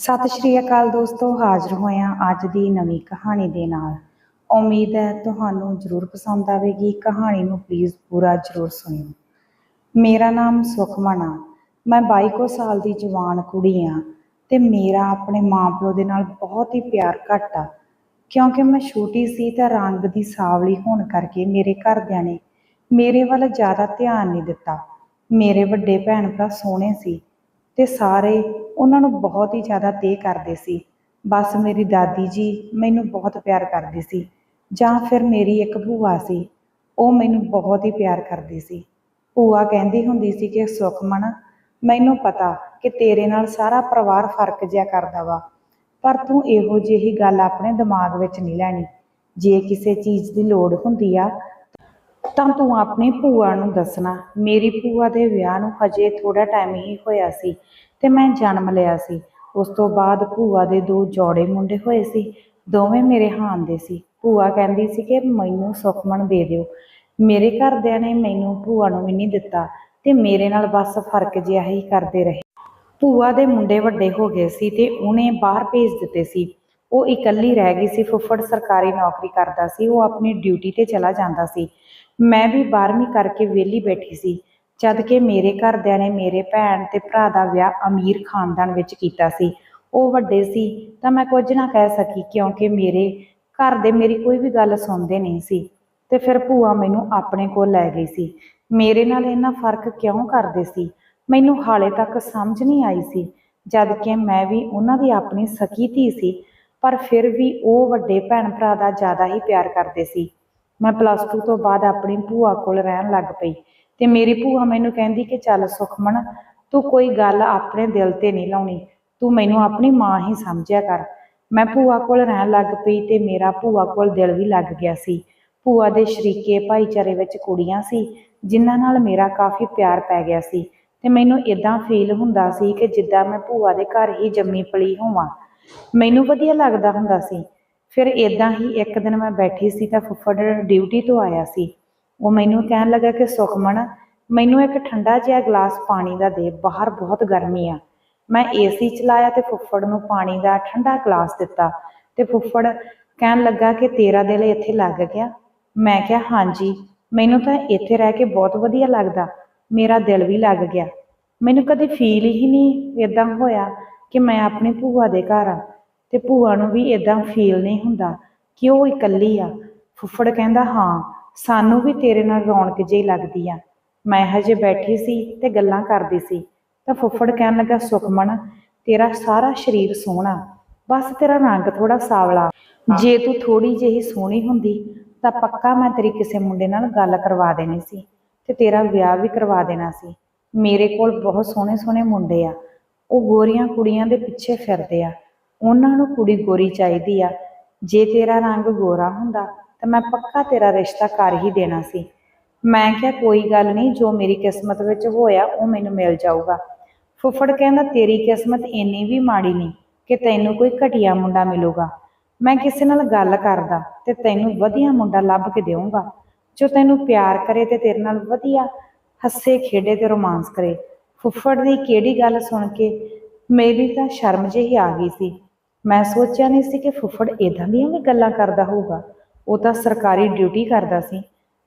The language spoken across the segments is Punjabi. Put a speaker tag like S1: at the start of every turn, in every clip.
S1: ਸਤਿ ਸ਼੍ਰੀ ਅਕਾਲ ਦੋਸਤੋ, ਹਾਜ਼ਰ ਹੋਇਆ ਅੱਜ ਦੀ ਨਵੀਂ ਕਹਾਣੀ ਦੇ ਨਾਲ। ਉਮੀਦ ਹੈ ਤੁਹਾਨੂੰ ਜ਼ਰੂਰ ਪਸੰਦ ਆਵੇਗੀ। ਕਹਾਣੀ ਨੂੰ ਪਲੀਜ਼ ਪੂਰਾ ਜ਼ਰੂਰ ਸੁਣਿਓ। ਮੇਰਾ ਨਾਮ ਸੁਖਮਨ ਆ ਮੈਂ 22 ਕੁ ਸਾਲ ਦੀ ਜਵਾਨ ਕੁੜੀ ਆ ਤੇ ਮੇਰਾ ਆਪਣੇ ਮਾਪਿਓ ਦੇ ਨਾਲ ਬਹੁਤ ਹੀ ਪਿਆਰ ਘੱਟ ਆ। ਕਿਉਂਕਿ ਮੈਂ ਛੋਟੀ ਸੀ ਤਾਂ ਰੰਗ ਦੀ ਸਾਵਲੀ ਹੋਣ ਕਰਕੇ ਮੇਰੇ ਘਰਦਿਆਂ ਨੇ ਮੇਰੇ ਵੱਲ ਜ਼ਿਆਦਾ ਧਿਆਨ ਨਹੀਂ ਦਿੱਤਾ। ਮੇਰੇ ਵੱਡੇ ਭੈਣ ਭਰਾ ਸੋਹਣੇ ਸੀ ਤੇ ਸਾਰੇ ਉਹਨਾਂ ਨੂੰ ਬਹੁਤ ਹੀ ਜ਼ਿਆਦਾ ਤੇ ਕਰਦੇ ਸੀ। ਬਸ ਮੇਰੀ ਦਾਦੀ ਜੀ ਮੈਨੂੰ ਬਹੁਤ ਪਿਆਰ ਕਰਦੀ ਸੀ। ਜਾਂ ਫਿਰ ਮੇਰੀ ਇੱਕ ਭੂਆ ਸੀ, ਉਹ ਮੈਨੂੰ ਬਹੁਤ ਹੀ ਪਿਆਰ ਕਰਦੀ ਸੀ। ਭੂਆ ਕਹਿੰਦੀ ਹੁੰਦੀ ਸੀ ਕਿ ਸੁਖਮਨ ਮੈਨੂੰ ਪਤਾ ਕਿ ਤੇਰੇ ਨਾਲ ਸਾਰਾ ਪਰਿਵਾਰ ਫ਼ਰਕ ਜਿਆ ਕਰਦਾ ਵਾ, ਪਰ ਤੂੰ ਇਹੋ ਜਿਹੀ ਗੱਲ ਆਪਣੇ ਦਿਮਾਗ ਵਿੱਚ ਨਹੀਂ ਲੈਣੀ। ਜੇ ਕਿਸੇ ਚੀਜ਼ ਦੀ ਲੋੜ ਹੁੰਦੀ ਆ, ਤਾਂ ਤੂੰ ਆਪਣੀ ਭੂਆ ਨੂੰ ਦੱਸਣਾ। ਮੇਰੀ ਭੂਆ ਦੇ ਵਿਆਹ ਨੂੰ ਹਜੇ ਥੋੜਾ ਟਾਈਮ ਹੀ ਹੋਇਆ ਸੀ। ਤੇ ਮੈਂ ਜਨਮ ਲਿਆ ਸੀ। ਉਸ ਤੋਂ ਬਾਅਦ ਭੂਆ ਦੇ ਦੋ ਜੋੜੇ ਮੁੰਡੇ ਹੋਏ ਸੀ। ਦੋਵੇਂ ਮੇਰੇ ਹਾਨ ਦੇ ਸੀ। ਭੂਆ ਕਹਿੰਦੀ ਸੀ ਕਿ ਮੈਨੂੰ ਸੁਖਮਨ ਦੇ ਦਿਓ। ਮੇਰੇ ਘਰਦਿਆਂ ਨੇ ਮੈਨੂੰ ਭੂਆ ਨੂੰ ਵੀ ਨਹੀਂ ਦਿੱਤਾ ਤੇ ਮੇਰੇ ਨਾਲ ਬਸ ਫ਼ਰਕ ਜਿਹਾ ਹੀ ਕਰਦੇ ਰਹੇ। ਭੂਆ ਦੇ ਮੁੰਡੇ ਵੱਡੇ ਹੋ ਗਏ ਸੀ ਤੇ ਉਹਨੇ ਬਾਹਰ ਭੇਜ ਦਿੱਤੇ ਸੀ। ਉਹ ਇਕੱਲੀ ਰਹਿ ਗਈ ਸੀ, ਫੁੱਫੜ ਸਰਕਾਰੀ ਨੌਕਰੀ ਕਰਦਾ ਸੀ, ਉਹ ਆਪਣੀ ਡਿਊਟੀ ਤੇ ਚਲਾ ਜਾਂਦਾ ਸੀ। ਮੈਂ ਵੀ 12ਵੀਂ ਕਰਕੇ ਵਿਹਲੀ ਬੈਠੀ ਸੀ। ਜਦ ਕਿ ਮੇਰੇ ਘਰਦਿਆਂ ਨੇ ਮੇਰੇ ਭੈਣ ਤੇ ਭਰਾ ਦਾ ਵਿਆਹ ਅਮੀਰ ਖਾਨਦਾਨ ਵਿੱਚ ਕੀਤਾ ਸੀ। ਉਹ ਵੱਡੇ ਸੀ ਤਾਂ ਮੈਂ ਕੁਝ ਨਾ ਕਹਿ ਸਕੀ ਕਿਉਂਕਿ ਮੇਰੇ ਘਰ ਦੇ ਮੇਰੀ ਕੋਈ ਵੀ ਗੱਲ ਸੁਣਦੇ ਨਹੀਂ ਸੀ ਤੇ ਫਿਰ ਭੂਆ ਮੈਨੂੰ ਆਪਣੇ ਕੋਲ ਲੈ ਗਈ ਸੀ। ਮੇਰੇ ਨਾਲ ਇੰਨਾ ਫ਼ਰਕ ਕਿਉਂ ਕਰਦੇ ਸੀ? ਮੈਨੂੰ ਹਾਲੇ ਤੱਕ ਸਮਝ ਨਹੀਂ ਆਈ ਸੀ। ਜਦ ਕਿ ਮੈਂ ਵੀ ਉਹਨਾਂ ਦੀ ਆਪਣੀ ਸਕੀ ਧੀ ਸੀ, ਪਰ ਫਿਰ ਵੀ ਉਹ ਵੱਡੇ ਭੈਣ ਭਰਾ ਦਾ ਜ਼ਿਆਦਾ ਹੀ ਪਿਆਰ ਕਰਦੇ ਸੀ। ਮੈਂ ਪਲੱਸ 2 ਤੋਂ ਬਾਅਦ ਆਪਣੀ ਭੂਆ ਕੋਲ ਰਹਿਣ ਲੱਗ ਪਈ। ਤੇ ਮੇਰੀ ਭੂਆ ਮੈਨੂੰ ਕਹਿੰਦੀ ਕਿ ਚੱਲ ਸੁਖਮਨ, ਤੂੰ ਕੋਈ ਗੱਲ ਆਪਣੇ ਦਿਲ ਤੇ ਨਹੀਂ ਲਾਉਣੀ, ਤੂੰ ਮੈਨੂੰ ਆਪਣੀ ਮਾਂ ਹੀ ਸਮਝਿਆ ਕਰ। ਮੈਂ ਭੂਆ ਕੋਲ ਰਹਿਣ ਲੱਗ ਪਈ ਤੇ ਮੇਰਾ ਭੂਆ ਕੋਲ ਦਿਲ ਵੀ ਲੱਗ ਗਿਆ ਸੀ। ਭੂਆ ਦੇ ਸ਼ਰੀਕੇ ਭਾਈਚਾਰੇ ਵਿੱਚ ਕੁੜੀਆਂ ਸੀ, ਜਿਨ੍ਹਾਂ ਨਾਲ ਮੇਰਾ ਕਾਫੀ ਪਿਆਰ ਪੈ ਗਿਆ ਸੀ। ਤੇ ਮੈਨੂੰ ਇਦਾਂ ਫੀਲ ਹੁੰਦਾ ਸੀ ਕਿ ਜਿੱਦਾਂ ਮੈਂ ਭੂਆ ਦੇ ਘਰ ਹੀ ਜੰਮੀ ਪਲੀ ਹੋਵਾਂ। ਮੈਨੂੰ ਵਧੀਆ ਲੱਗਦਾ ਹੁੰਦਾ ਸੀ। ਫਿਰ ਇਦਾਂ ਹੀ ਇੱਕ ਦਿਨ ਮੈਂ ਬੈਠੀ ਸੀ ਤਾਂ ਫੁੱਫੜ ਡਿਊਟੀ ਤੋਂ ਆਇਆ ਸੀ। ਉਹ ਮੈਨੂੰ ਕਹਿਣ ਲੱਗਾ ਕਿ ਸੁਖਮਨ, ਮੈਨੂੰ ਇੱਕ ਠੰਡਾ ਜਿਹਾ ਗਲਾਸ ਪਾਣੀ ਦਾ ਦੇ, ਬਾਹਰ ਬਹੁਤ ਗਰਮੀ ਆ। ਮੈਂ ਏਸੀ ਚਲਾਇਆ ਤੇ ਫੁੱਫੜ ਨੂੰ ਪਾਣੀ ਦਾ ਠੰਡਾ ਗਲਾਸ ਦਿੱਤਾ ਤੇ ਫੁੱਫੜ ਕਹਿਣ ਲੱਗਾ ਕਿ ਤੇਰਾ ਦਿਲ ਇੱਥੇ ਲੱਗ ਗਿਆ। ਮੈਂ ਕਿਹਾ, ਹਾਂਜੀ, ਮੈਨੂੰ ਤਾਂ ਇੱਥੇ ਰਹਿ ਕੇ ਬਹੁਤ ਵਧੀਆ ਲੱਗਦਾ, ਮੇਰਾ ਦਿਲ ਵੀ ਲੱਗ ਗਿਆ। ਮੈਨੂੰ ਕਦੇ ਫੀਲ ਹੀ ਨਹੀਂ ਇਦਾਂ ਹੋਇਆ ਕਿ ਮੈਂ ਆਪਣੀ ਭੂਆ ਦੇ ਘਰ ਆ ਤੇ ਭੂਆ ਨੂੰ ਵੀ ਇਦਾਂ ਫੀਲ ਨਹੀਂ ਹੁੰਦਾ ਕਿ ਉਹ ਇਕੱਲੀ ਆ। ਫੁੱਫੜ ਕਹਿੰਦਾ, ਹਾਂ ਸਾਨੂੰ ਵੀ ਤੇਰੇ ਨਾਲ ਰੌਣਕ ਜਿਹੀ ਲੱਗਦੀ ਆ। ਮੈਂ ਹਜੇ ਬੈਠੀ ਸੀ ਤੇ ਗੱਲਾਂ ਕਰਦੀ ਸੀ। ਤਾਂ ਫੁੱਫੜ ਕਹਿਣ ਲੱਗਾ ਸੁਖਮਨ ਤੇਰਾ ਸਾਰਾ ਸਰੀਰ ਸੋਹਣਾ। ਬਸ ਤੇਰਾ ਰੰਗ ਥੋੜਾ ਸਾਵਲਾ। ਜੇ ਤੂੰ ਥੋੜੀ ਜਿਹੀ ਸੋਹਣੀ ਹੁੰਦੀ, ਤਾਂ ਪੱਕਾ ਮੈਂ ਤੇਰੀ ਕਿਸੇ ਮੁੰਡੇ ਨਾਲ ਗੱਲ ਕਰਵਾ ਦੇਣੀ ਸੀ ਤੇ ਤੇਰਾ ਵਿਆਹ ਵੀ ਕਰਵਾ ਦੇਣਾ ਸੀ। ਮੇਰੇ ਕੋਲ ਬਹੁਤ ਸੋਹਣੇ ਸੋਹਣੇ ਮੁੰਡੇ ਆ। ਉਹ ਗੋਰੀਆਂ ਕੁੜੀਆਂ ਦੇ ਪਿੱਛੇ ਫਿਰਦੇ ਆ। ਉਹਨਾਂ ਨੂੰ ਕੁੜੀ ਗੋਰੀ ਚਾਹੀਦੀ ਆ। ਜੇ ਤੇਰਾ ਰੰਗ ਗੋਰਾ ਹੁੰਦਾ ਤਾਂ ਮੈਂ ਪੱਕਾ ਤੇਰਾ ਰਿਸ਼ਤਾ ਕਰ ਹੀ ਦੇਣਾ ਸੀ। ਮੈਂ ਕਿਹਾ, ਕੋਈ ਗੱਲ ਨਹੀਂ, ਜੋ ਮੇਰੀ ਕਿਸਮਤ ਵਿੱਚ ਹੋਇਆ, ਉਹ ਮੈਨੂੰ ਮਿਲ ਜਾਊਗਾ। ਫੁੱਫੜ ਕਹਿੰਦਾ, ਤੇਰੀ ਕਿਸਮਤ ਇੰਨੀ ਵੀ ਮਾੜੀ ਨਹੀਂ ਕਿ ਤੈਨੂੰ ਕੋਈ ਘਟੀਆ ਮੁੰਡਾ ਮਿਲੂਗਾ। ਮੈਂ ਕਿਸੇ ਨਾਲ ਗੱਲ ਕਰਦਾ ਤੇ ਤੈਨੂੰ ਵਧੀਆ ਮੁੰਡਾ ਲੱਭ ਕੇ ਦੇਵਾਂਗਾ ਜੋ ਤੈਨੂੰ ਪਿਆਰ ਕਰੇ ਤੇ ਤੇਰੇ ਨਾਲ ਵਧੀਆ ਹੱਸੇ ਖੇਡੇ ਤੇ ਰੋਮਾਂਸ ਕਰੇ। ਫੁੱਫੜ ਦੀ ਕਿਹੜੀ ਗੱਲ ਸੁਣ ਕੇ ਮੇਰੀ ਤਾਂ ਸ਼ਰਮ ਜਿਹੀ ਆ ਗਈ ਸੀ। ਮੈਂ ਸੋਚਿਆ ਨਹੀਂ ਸੀ ਕਿ ਫੁੱਫੜ ਇਦਾਂ ਦੀਆਂ ਵੀ ਗੱਲਾਂ ਕਰਦਾ ਹੋਊਗਾ। ਉਹ ਤਾਂ ਸਰਕਾਰੀ ਡਿਊਟੀ ਕਰਦਾ ਸੀ।